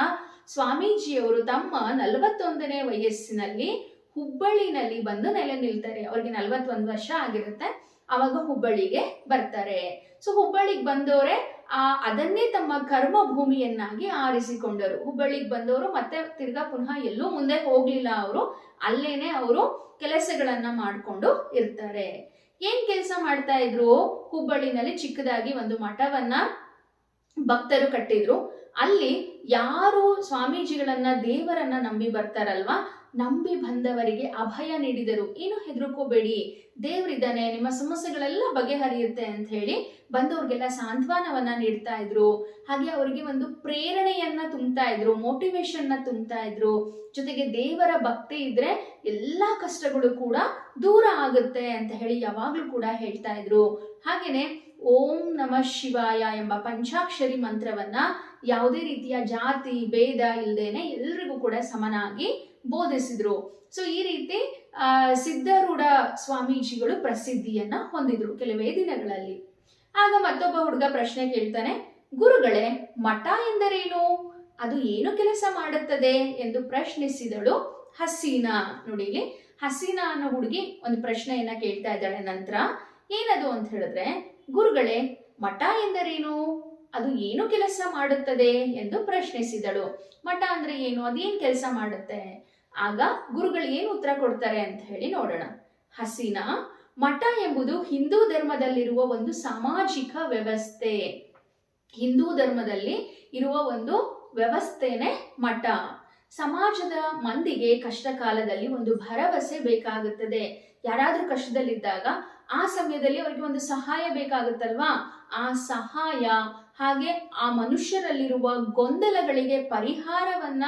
ಸ್ವಾಮೀಜಿಯವರು ತಮ್ಮ ನಲವತ್ತೊಂದನೇ ವಯಸ್ಸಿನಲ್ಲಿ ಹುಬ್ಬಳ್ಳಿನಲ್ಲಿ ಬಂದು ನೆಲೆ ನಿಲ್ತಾರೆ. ಅವ್ರಿಗೆ ನಲವತ್ತೊಂದು ವರ್ಷ ಆಗಿರುತ್ತೆ. ಅವಾಗ ಹುಬ್ಬಳ್ಳಿಗೆ ಬರ್ತಾರೆ. ಸೊ ಹುಬ್ಬಳ್ಳಿಗೆ ಬಂದವರೇ ಆ, ಅದನ್ನೇ ತಮ್ಮ ಕರ್ಮ ಭೂಮಿಯನ್ನಾಗಿ ಆರಿಸಿಕೊಂಡರು. ಹುಬ್ಬಳ್ಳಿಗೆ ಬಂದವರು, ಮತ್ತೆ ತಿರ್ಗಾ ಪುನಃ ಎಲ್ಲೂ ಮುಂದೆ ಹೋಗ್ಲಿಲ್ಲ ಅವರು. ಅಲ್ಲೇನೆ ಅವರು ಕೆಲಸಗಳನ್ನ ಮಾಡಿಕೊಂಡು ಇರ್ತಾರೆ. ಏನ್ ಕೆಲಸ ಮಾಡ್ತಾ ಇದ್ರು? ಹುಬ್ಬಳ್ಳಿನಲ್ಲಿ ಚಿಕ್ಕದಾಗಿ ಒಂದು ಮಠವನ್ನ ಭಕ್ತರು ಕಟ್ಟಿದ್ರು. ಅಲ್ಲಿ ಯಾರು ಸ್ವಾಮೀಜಿಗಳನ್ನ ದೇವರನ್ನ ನಂಬಿ ಬರ್ತಾರಲ್ವಾ? ನಂಬಿ ಬಂದವರಿಗೆ ಅಭಯ ನೀಡಿದರು. ಏನು ಹೆದರ್ಕೋಬೇಡಿ. ದೇವರಿದ್ದಾನೆ, ನಿಮ್ಮ ಸಮಸ್ಯೆಗಳೆಲ್ಲ ಬಗೆಹರಿಯುತ್ತೆ ಅಂತ ಹೇಳಿ ಬಂದವ್ರಿಗೆಲ್ಲ ಸಾಂತ್ವನವನ್ನ ನೀಡ್ತಾ ಇದ್ರು. ಹಾಗೆ ಅವರಿಗೆ ಒಂದು ಪ್ರೇರಣೆಯನ್ನ ತುಂಬ್ತಾ ಇದ್ರು ನ ತುಂಬ್ತಾ ಇದ್ರು. ಜೊತೆಗೆ ದೇವರ ಭಕ್ತಿ ಇದ್ರೆ ಎಲ್ಲಾ ಕಷ್ಟಗಳು ಕೂಡ ದೂರ ಆಗುತ್ತೆ ಅಂತ ಹೇಳಿ ಯಾವಾಗ್ಲೂ ಕೂಡ ಹೇಳ್ತಾ ಇದ್ರು. ಹಾಗೇನೆ ಓಂ ನಮಃ ಶಿವಾಯ ಎಂಬ ಪಂಚಾಕ್ಷರಿ ಮಂತ್ರವನ್ನ ಯಾವುದೇ ರೀತಿಯ ಜಾತಿ, ಭೇದ ಇಲ್ಲದೇನೆ ಎಲ್ರಿಗೂ ಕೂಡ ಸಮನಾಗಿ ಬೋಧಿಸಿದ್ರು. ಸೊ ಈ ರೀತಿ ಸಿದ್ಧಾರೂಢ ಸ್ವಾಮೀಜಿಗಳು ಪ್ರಸಿದ್ಧಿಯನ್ನ ಹೊಂದಿದ್ರು ಕೆಲವೇ ದಿನಗಳಲ್ಲಿ. ಆಗ ಮತ್ತೊಬ್ಬ ಹುಡುಗ ಪ್ರಶ್ನೆ ಕೇಳ್ತಾನೆ, ಗುರುಗಳೇ, ಮಠ ಎಂದರೇನು? ಅದು ಏನು ಕೆಲಸ ಮಾಡುತ್ತದೆ? ಎಂದು ಪ್ರಶ್ನಿಸಿದಳು ಹಸೀನಾ. ನೋಡಿ ಇಲ್ಲಿ, ಹಸೀನಾ ಅನ್ನೋ ಹುಡುಗಿ ಒಂದು ಪ್ರಶ್ನೆಯನ್ನ ಕೇಳ್ತಾ ಇದ್ದಾಳೆ. ನಂತರ, ಏನದು? ಅಂತ ಹೇಳಿದ್ರೆ, ಗುರುಗಳೇ, ಮಠ ಎಂದರೇನು? ಅದು ಏನು ಕೆಲಸ ಮಾಡುತ್ತದೆ? ಎಂದು ಪ್ರಶ್ನಿಸಿದಳು. ಮಠ ಅಂದ್ರೆ ಏನು? ಅದೇನ್ ಕೆಲಸ ಮಾಡುತ್ತೆ? ಆಗ ಗುರುಗಳು ಏನು ಉತ್ತರ ಕೊಡ್ತಾರೆ ಅಂತ ಹೇಳಿ ನೋಡೋಣ. ಹಸೀನಾ, ಮಠ ಎಂಬುದು ಹಿಂದೂ ಧರ್ಮದಲ್ಲಿರುವ ಒಂದು ಸಾಮಾಜಿಕ ವ್ಯವಸ್ಥೆ. ಹಿಂದೂ ಧರ್ಮದಲ್ಲಿ ಇರುವ ಒಂದು ವ್ಯವಸ್ಥೆನೆ ಮಠ. ಸಮಾಜದ ಮಂದಿಗೆ ಕಷ್ಟ ಕಾಲದಲ್ಲಿ ಒಂದು ಭರವಸೆ ಬೇಕಾಗುತ್ತದೆ. ಯಾರಾದ್ರೂ ಕಷ್ಟದಲ್ಲಿದ್ದಾಗ ಆ ಸಮಯದಲ್ಲಿ ಅವರಿಗೆ ಒಂದು ಸಹಾಯ ಬೇಕಾಗುತ್ತಲ್ವಾ? ಆ ಸಹಾಯ ಹಾಗೆ ಆ ಮನುಷ್ಯರಲ್ಲಿರುವ ಗೊಂದಲಗಳಿಗೆ ಪರಿಹಾರವನ್ನ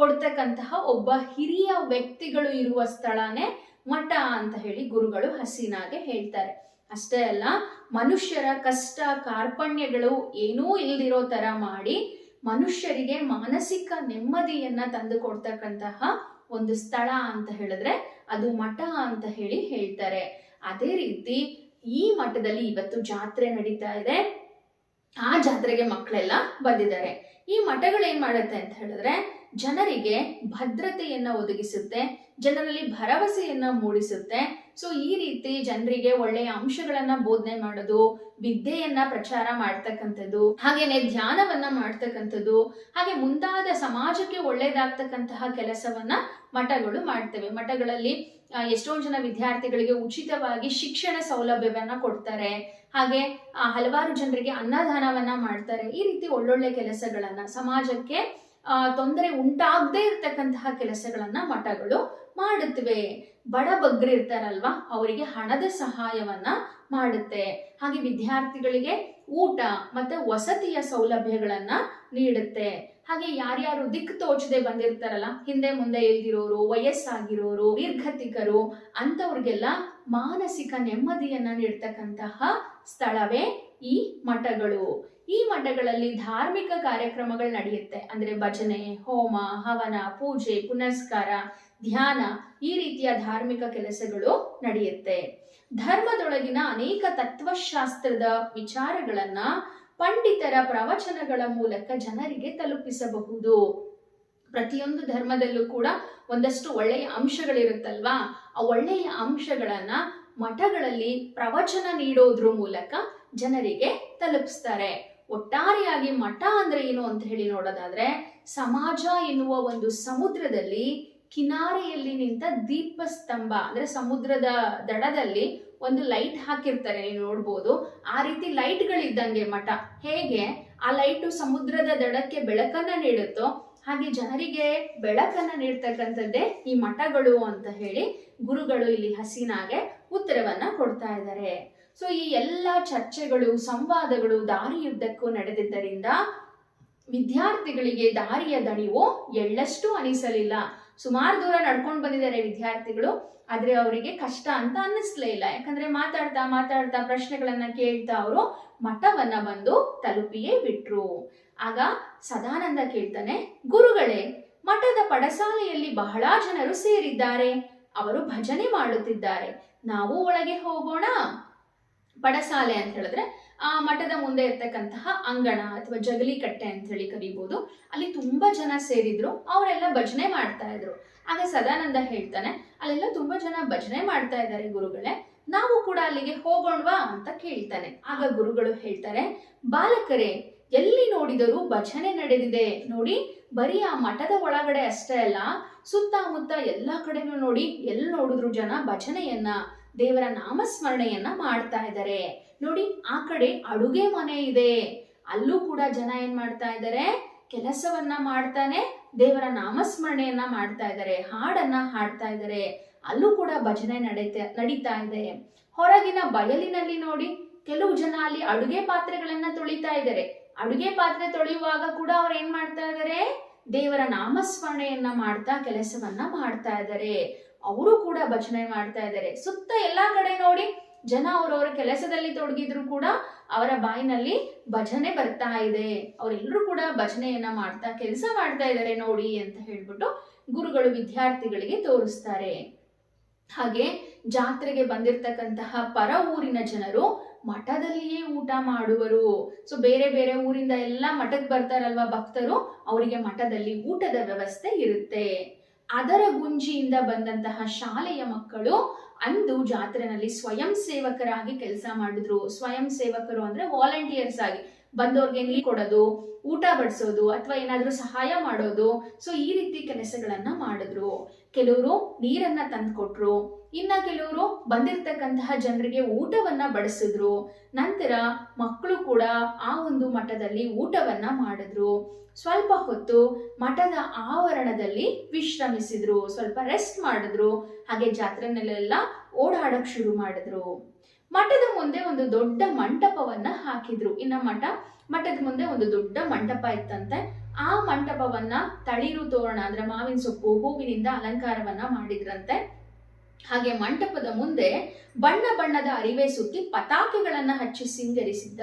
ಕೊಡ್ತಕ್ಕಂತಹ ಒಬ್ಬ ಹಿರಿಯ ವ್ಯಕ್ತಿಗಳು ಇರುವ ಸ್ಥಳನೇ ಮಠ ಅಂತ ಹೇಳಿ ಗುರುಗಳು ಹಸೀನಾಗೆ ಹೇಳ್ತಾರೆ. ಅಷ್ಟೇ ಅಲ್ಲ, ಮನುಷ್ಯರ ಕಷ್ಟ ಕಾರ್ಪಣ್ಯಗಳು ಏನೂ ಇಲ್ದಿರೋ ತರ ಮಾಡಿ ಮನುಷ್ಯರಿಗೆ ಮಾನಸಿಕ ನೆಮ್ಮದಿಯನ್ನ ತಂದು ಕೊಡ್ತಕ್ಕಂತಹ ಒಂದು ಸ್ಥಳ ಅಂತ ಹೇಳಿದ್ರೆ ಅದು ಮಠ ಅಂತ ಹೇಳಿ ಹೇಳ್ತಾರೆ. ಅದೇ ರೀತಿ ಈ ಮಠದಲ್ಲಿ ಇವತ್ತು ಜಾತ್ರೆ ನಡೀತಾ ಇದೆ. ಆ ಜಾತ್ರೆಗೆ ಮಕ್ಕಳೆಲ್ಲ ಬಂದಿದ್ದಾರೆ. ಈ ಮಠಗಳು ಏನ್ ಮಾಡುತ್ತೆ ಅಂತ ಹೇಳಿದ್ರೆ ಜನರಿಗೆ ಭದ್ರತೆಯನ್ನ ಒದಗಿಸುತ್ತೆ, ಜನರಲ್ಲಿ ಭರವಸೆಯನ್ನ ಮೂಡಿಸುತ್ತೆ. ಸೊ ಈ ರೀತಿ ಜನರಿಗೆ ಒಳ್ಳೆಯ ಅಂಶಗಳನ್ನ ಬೋಧನೆ ಮಾಡೋದು, ವಿದ್ಯೆಯನ್ನ ಪ್ರಚಾರ ಮಾಡ್ತಕ್ಕಂಥದ್ದು, ಹಾಗೇನೆ ಧ್ಯಾನವನ್ನ ಮಾಡ್ತಕ್ಕಂಥದ್ದು, ಹಾಗೆ ಮುಂದಾದ ಸಮಾಜಕ್ಕೆ ಒಳ್ಳೇದಾಗ್ತಕ್ಕಂತಹ ಕೆಲಸವನ್ನ ಮಠಗಳು ಮಾಡ್ತವೆ. ಮಠಗಳಲ್ಲಿ ಎಷ್ಟೋ ಜನ ವಿದ್ಯಾರ್ಥಿಗಳಿಗೆ ಉಚಿತವಾಗಿ ಶಿಕ್ಷಣ ಸೌಲಭ್ಯವನ್ನ ಕೊಡ್ತಾರೆ. ಹಾಗೆ ಹಲವಾರು ಜನರಿಗೆ ಅನ್ನದಾನವನ್ನ ಮಾಡ್ತಾರೆ. ಈ ರೀತಿ ಒಳ್ಳೊಳ್ಳೆ ಕೆಲಸಗಳನ್ನ ಸಮಾಜಕ್ಕೆ ತೊಂದರೆ ಉಂಟಾಗದೇ ಇರತಕ್ಕಂತಹ ಕೆಲಸಗಳನ್ನ ಮಠಗಳು ಮಾಡುತ್ತವೆ. ಬಡ ಬಗ್ಗರು ಇರ್ತಾರಲ್ವಾ, ಅವರಿಗೆ ಹಣದ ಸಹಾಯವನ್ನ ಮಾಡುತ್ತೆ. ಹಾಗೆ ವಿದ್ಯಾರ್ಥಿಗಳಿಗೆ ಊಟ ಮತ್ತೆ ವಸತಿಯ ಸೌಲಭ್ಯಗಳನ್ನ ನೀಡುತ್ತೆ. ಹಾಗೆ ಯಾರ್ಯಾರು ದಿಕ್ಕು ತೋಚದೆ ಬಂದಿರ್ತಾರಲ್ಲ, ಹಿಂದೆ ಮುಂದೆ ಇಲ್ದಿರೋರು, ವಯಸ್ಸಾಗಿರೋರು ನಿರ್ಗತಿಕರು ಅಂತವ್ರಿಗೆಲ್ಲ ಮಾನಸಿಕ ನೆಮ್ಮದಿಯನ್ನ ನೀಡ್ತಕ್ಕಂತಹ ಸ್ಥಳವೇ ಈ ಮಠಗಳು. ಈ ಮಠಗಳಲ್ಲಿ ಧಾರ್ಮಿಕ ಕಾರ್ಯಕ್ರಮಗಳು ನಡೆಯುತ್ತೆ. ಅಂದ್ರೆ ಭಜನೆ, ಹೋಮ, ಹವನ, ಪೂಜೆ, ಪುನಸ್ಕಾರ, ಧ್ಯಾನ ಈ ರೀತಿಯ ಧಾರ್ಮಿಕ ಕೆಲಸಗಳು ನಡೆಯುತ್ತೆ. ಧರ್ಮದೊಳಗಿನ ಅನೇಕ ತತ್ವಶಾಸ್ತ್ರದ ವಿಚಾರಗಳನ್ನ ಪಂಡಿತರ ಪ್ರವಚನಗಳ ಮೂಲಕ ಜನರಿಗೆ ತಲುಪಿಸಬಹುದು. ಪ್ರತಿಯೊಂದು ಧರ್ಮದಲ್ಲೂ ಕೂಡ ಒಂದಷ್ಟು ಒಳ್ಳೆಯ ಅಂಶಗಳಿರುತ್ತಲ್ವಾ? ಆ ಒಳ್ಳೆಯ ಅಂಶಗಳನ್ನ ಮಠಗಳಲ್ಲಿ ಪ್ರವಚನ ನೀಡೋದ್ರ ಮೂಲಕ ಜನರಿಗೆ ತಲುಪಿಸ್ತಾರೆ. ಒಟ್ಟಾರೆಯಾಗಿ ಮಠ ಅಂದ್ರೆ ಏನು ಅಂತ ಹೇಳಿ ನೋಡೋದಾದ್ರೆ ಸಮಾಜ ಎನ್ನುವ ಒಂದು ಸಮುದ್ರದಲ್ಲಿ ಕಿನಾರೆಯಲ್ಲಿ ನಿಂತ ದೀಪಸ್ತಂಭ ಅಂದ್ರೆ ಸಮುದ್ರದ ದಡದಲ್ಲಿ ಒಂದು ಲೈಟ್ ಹಾಕಿರ್ತಾರೆ, ನೀವು ನೋಡ್ಬೋದು. ಆ ರೀತಿ ಲೈಟ್ಗಳಿದ್ದಂಗೆ ಮಠ. ಹೇಗೆ? ಆ ಲೈಟು ಸಮುದ್ರದ ದಡಕ್ಕೆ ಬೆಳಕನ್ನ ನೀಡುತ್ತೋ, ಹಾಗೆ ಜನರಿಗೆ ಬೆಳಕನ್ನ ನೀಡ್ತಕ್ಕಂಥದ್ದೇ ಈ ಮಠಗಳು ಅಂತ ಹೇಳಿ ಗುರುಗಳು ಇಲ್ಲಿ ಹಸೀನಾಗೆ ಉತ್ತರವನ್ನ ಕೊಡ್ತಾ ಇದ್ದಾರೆ. ಸೊ ಈ ಎಲ್ಲ ಚರ್ಚೆಗಳು, ಸಂವಾದಗಳು ದಾರಿಯುದ್ದಕ್ಕೂ ನಡೆದಿದ್ದರಿಂದ ವಿದ್ಯಾರ್ಥಿಗಳಿಗೆ ದಾರಿಯ ದಣಿವು ಎಳ್ಳಷ್ಟು ಅನಿಸಲಿಲ್ಲ. ಸುಮಾರು ದೂರ ನಡ್ಕೊಂಡು ಬಂದಿದ್ದಾರೆ ವಿದ್ಯಾರ್ಥಿಗಳು, ಆದ್ರೆ ಅವರಿಗೆ ಕಷ್ಟ ಅಂತ ಅನ್ನಿಸ್ಲೇ ಇಲ್ಲ. ಯಾಕಂದ್ರೆ ಮಾತಾಡ್ತಾ ಮಾತಾಡ್ತಾ ಪ್ರಶ್ನೆಗಳನ್ನ ಕೇಳ್ತಾ ಅವರು ಮಠವನ್ನ ಬಂದು ತಲುಪಿಯೇ ಬಿಟ್ರು. ಆಗ ಸದಾನಂದ ಕೇಳ್ತಾನೆ, ಗುರುಗಳೇ, ಮಠದ ಪಡಸಾಲೆಯಲ್ಲಿ ಬಹಳ ಜನರು ಸೇರಿದ್ದಾರೆ. ಅವರು ಭಜನೆ ಮಾಡುತ್ತಿದ್ದಾರೆ. ನಾವು ಒಳಗೆ ಹೋಗೋಣ. ಪಡಸಾಲೆ ಅಂತ ಹೇಳಿದ್ರೆ, ಆ ಮಠದ ಮುಂದೆ ಇರ್ತಕ್ಕಂತಹ ಅಂಗಣ ಅಥವಾ ಜಗಲಿ ಕಟ್ಟೆ ಅಂತ ಹೇಳಿ ಕರಿಬಹುದು ಅಲ್ಲಿ ತುಂಬಾ ಜನ ಸೇರಿದ್ರು, ಅವರೆಲ್ಲ ಭಜನೆ ಮಾಡ್ತಾ ಇದ್ರು. ಆಗ ಸದಾನಂದ ಹೇಳ್ತಾನೆ, ಅಲ್ಲೆಲ್ಲ ತುಂಬಾ ಜನ ಭಜನೆ ಮಾಡ್ತಾ ಇದ್ದಾರೆ ಗುರುಗಳೇ. ನಾವು ಕೂಡ ಅಲ್ಲಿಗೆ ಹೋಗೋಣವಾ? ಅಂತ ಕೇಳ್ತಾನೆ. ಆಗ ಗುರುಗಳು ಹೇಳ್ತಾರೆ, ಬಾಲಕರೇ, ಎಲ್ಲಿ ನೋಡಿದರೂ ಭಜನೆ ನಡೆದಿದೆ. ನೋಡಿ, ಬರೀ ಆ ಮಠದ ಒಳಗಡೆ ಅಷ್ಟೇ ಅಲ್ಲ, ಸುತ್ತಮುತ್ತ ಎಲ್ಲಾ ಕಡೆನೂ ನೋಡಿ ಎಲ್ಲಿ ನೋಡಿದ್ರು ಜನ ಭಜನೆಯನ್ನ. ದೇವರ ನಾಮಸ್ಮರಣೆಯನ್ನ ಮಾಡ್ತಾ ಇದ್ದಾರೆ. ನೋಡಿ, ಆ ಕಡೆ ಅಡುಗೆ ಮನೆ ಇದೆ. ಅಲ್ಲೂ ಕೂಡ ಜನ ಏನ್ ಮಾಡ್ತಾ ಇದ್ದಾರೆ? ಕೆಲಸವನ್ನ ಮಾಡ್ತಾನೆ, ದೇವರ ನಾಮಸ್ಮರಣೆಯನ್ನ ಮಾಡ್ತಾ ಇದ್ದಾರೆ. ಹಾಡನ್ನ ಹಾಡ್ತಾ ಇದ್ದಾರೆ. ಅಲ್ಲೂ ಕೂಡ ಭಜನೆ ನಡೀತಾ ನಡೀತಾ ಇದೆ. ಹೊರಗಿನ ಬಯಲಿನಲ್ಲಿ ನೋಡಿ, ಕೆಲವು ಜನ ಅಲ್ಲಿ ಅಡುಗೆ ಪಾತ್ರೆಗಳನ್ನ ತೊಳಿತಾ ಇದ್ದಾರೆ. ಅಡುಗೆ ಪಾತ್ರೆ ತೊಳೆಯುವಾಗ ಕೂಡ ಅವ್ರು ಏನ್ ಮಾಡ್ತಾ ಇದ್ದಾರೆ? ದೇವರ ನಾಮಸ್ಮರಣೆಯನ್ನ ಮಾಡ್ತಾ, ಕೆಲಸವನ್ನ ಮಾಡ್ತಾ ಇದ್ದಾರೆ. ಅವರು ಕೂಡ ಭಜನೆ ಮಾಡ್ತಾ ಇದ್ದಾರೆ. ಸುತ್ತ ಎಲ್ಲಾ ಕಡೆ ನೋಡಿ ಜನ ಅವರವರ ಕೆಲಸದಲ್ಲಿ ತೊಡಗಿದ್ರು ಕೂಡ ಅವರ ಬಾಯಿನಲ್ಲಿ ಭಜನೆ ಬರ್ತಾ ಇದೆ. ಅವರೆಲ್ಲರೂ ಕೂಡ ಭಜನೆಯನ್ನ ಮಾಡ್ತಾ, ಕೆಲಸ ಮಾಡ್ತಾ ಇದ್ದಾರೆ ನೋಡಿ ಅಂತ ಹೇಳ್ಬಿಟ್ಟು ಗುರುಗಳು ವಿದ್ಯಾರ್ಥಿಗಳಿಗೆ ತೋರಿಸ್ತಾರೆ. ಹಾಗೆ ಜಾತ್ರೆಗೆ ಬಂದಿರತಕ್ಕಂತಹ ಪರ ಊರಿನ ಜನರು ಮಠದಲ್ಲಿಯೇ ಊಟ ಮಾಡುವರು. ಸೊ ಬೇರೆ ಬೇರೆ ಊರಿಂದ ಎಲ್ಲ ಮಠಕ್ಕೆ ಬರ್ತಾರಲ್ವಾ ಭಕ್ತರು, ಅವರಿಗೆ ಮಠದಲ್ಲಿ ಊಟದ ವ್ಯವಸ್ಥೆ ಇರುತ್ತೆ. ಅದರ ಗುಂಜಿಯಿಂದ ಬಂದಂತಹ ಶಾಲೆಯ ಮಕ್ಕಳು ಅಂದು ಜಾತ್ರೆನಲ್ಲಿ ಸ್ವಯಂ ಸೇವಕರಾಗಿ ಕೆಲಸ ಮಾಡಿದ್ರು. ಸ್ವಯಂ ಸೇವಕರು ಅಂದ್ರೆ ವಾಲಂಟಿಯರ್ಸ್ ಆಗಿ ಬಂದವ್ರಿಗೆ ನೀರು ಕೊಡೋದು, ಊಟ ಬಡಿಸೋದು ಅಥವಾ ಏನಾದ್ರೂ ಸಹಾಯ ಮಾಡೋದು. ಸೊ ಈ ರೀತಿ ಕೆಲಸಗಳನ್ನ ಮಾಡಿದ್ರು. ಕೆಲವರು ನೀರನ್ನ ತಂದ್ಕೊಟ್ರು. ಇನ್ನ ಕೆಲವರು ಬಂದಿರತಕ್ಕಂತಹ ಜನರಿಗೆ ಊಟವನ್ನ ಬಡಿಸಿದ್ರು, ನಂತರ ಮಕ್ಕಳು ಕೂಡ ಆ ಒಂದು ಮಠದಲ್ಲಿ ಊಟವನ್ನ ಮಾಡಿದ್ರು. ಸ್ವಲ್ಪ ಹೊತ್ತು ಮಠದ ಆವರಣದಲ್ಲಿ ವಿಶ್ರಮಿಸಿದ್ರು, ಸ್ವಲ್ಪ ರೆಸ್ಟ್ ಮಾಡಿದ್ರು, ಹಾಗೆ ಜಾತ್ರೆನಲ್ಲೆಲ್ಲ ಓಡಾಡಕ್ ಶುರು ಮಾಡಿದ್ರು. ಮಠದ ಮುಂದೆ ಒಂದು ದೊಡ್ಡ ಮಂಟಪವನ್ನ ಹಾಕಿದ್ರು. ಇನ್ನ ಮಠ, ಮಠದ ಮುಂದೆ ಒಂದು ದೊಡ್ಡ ಮಂಟಪ ಇತ್ತಂತೆ. ಆ ಮಂಟಪವನ್ನ ತಳಿರು ತೋರಣ, ಅಂದ್ರೆ ಮಾವಿನ ಸೊಪ್ಪು, ಹೂವಿನಿಂದ ಅಲಂಕಾರವನ್ನ ಮಾಡಿದ್ರಂತೆ. ಹಾಗೆ ಮಂಟಪದ ಮುಂದೆ ಬಣ್ಣ ಬಣ್ಣದ ಅರಿವೆ ಸುತ್ತಿ ಪತಾಕೆಗಳನ್ನ ಹಚ್ಚಿ ಸಿಂಗರಿಸಿದ್ದ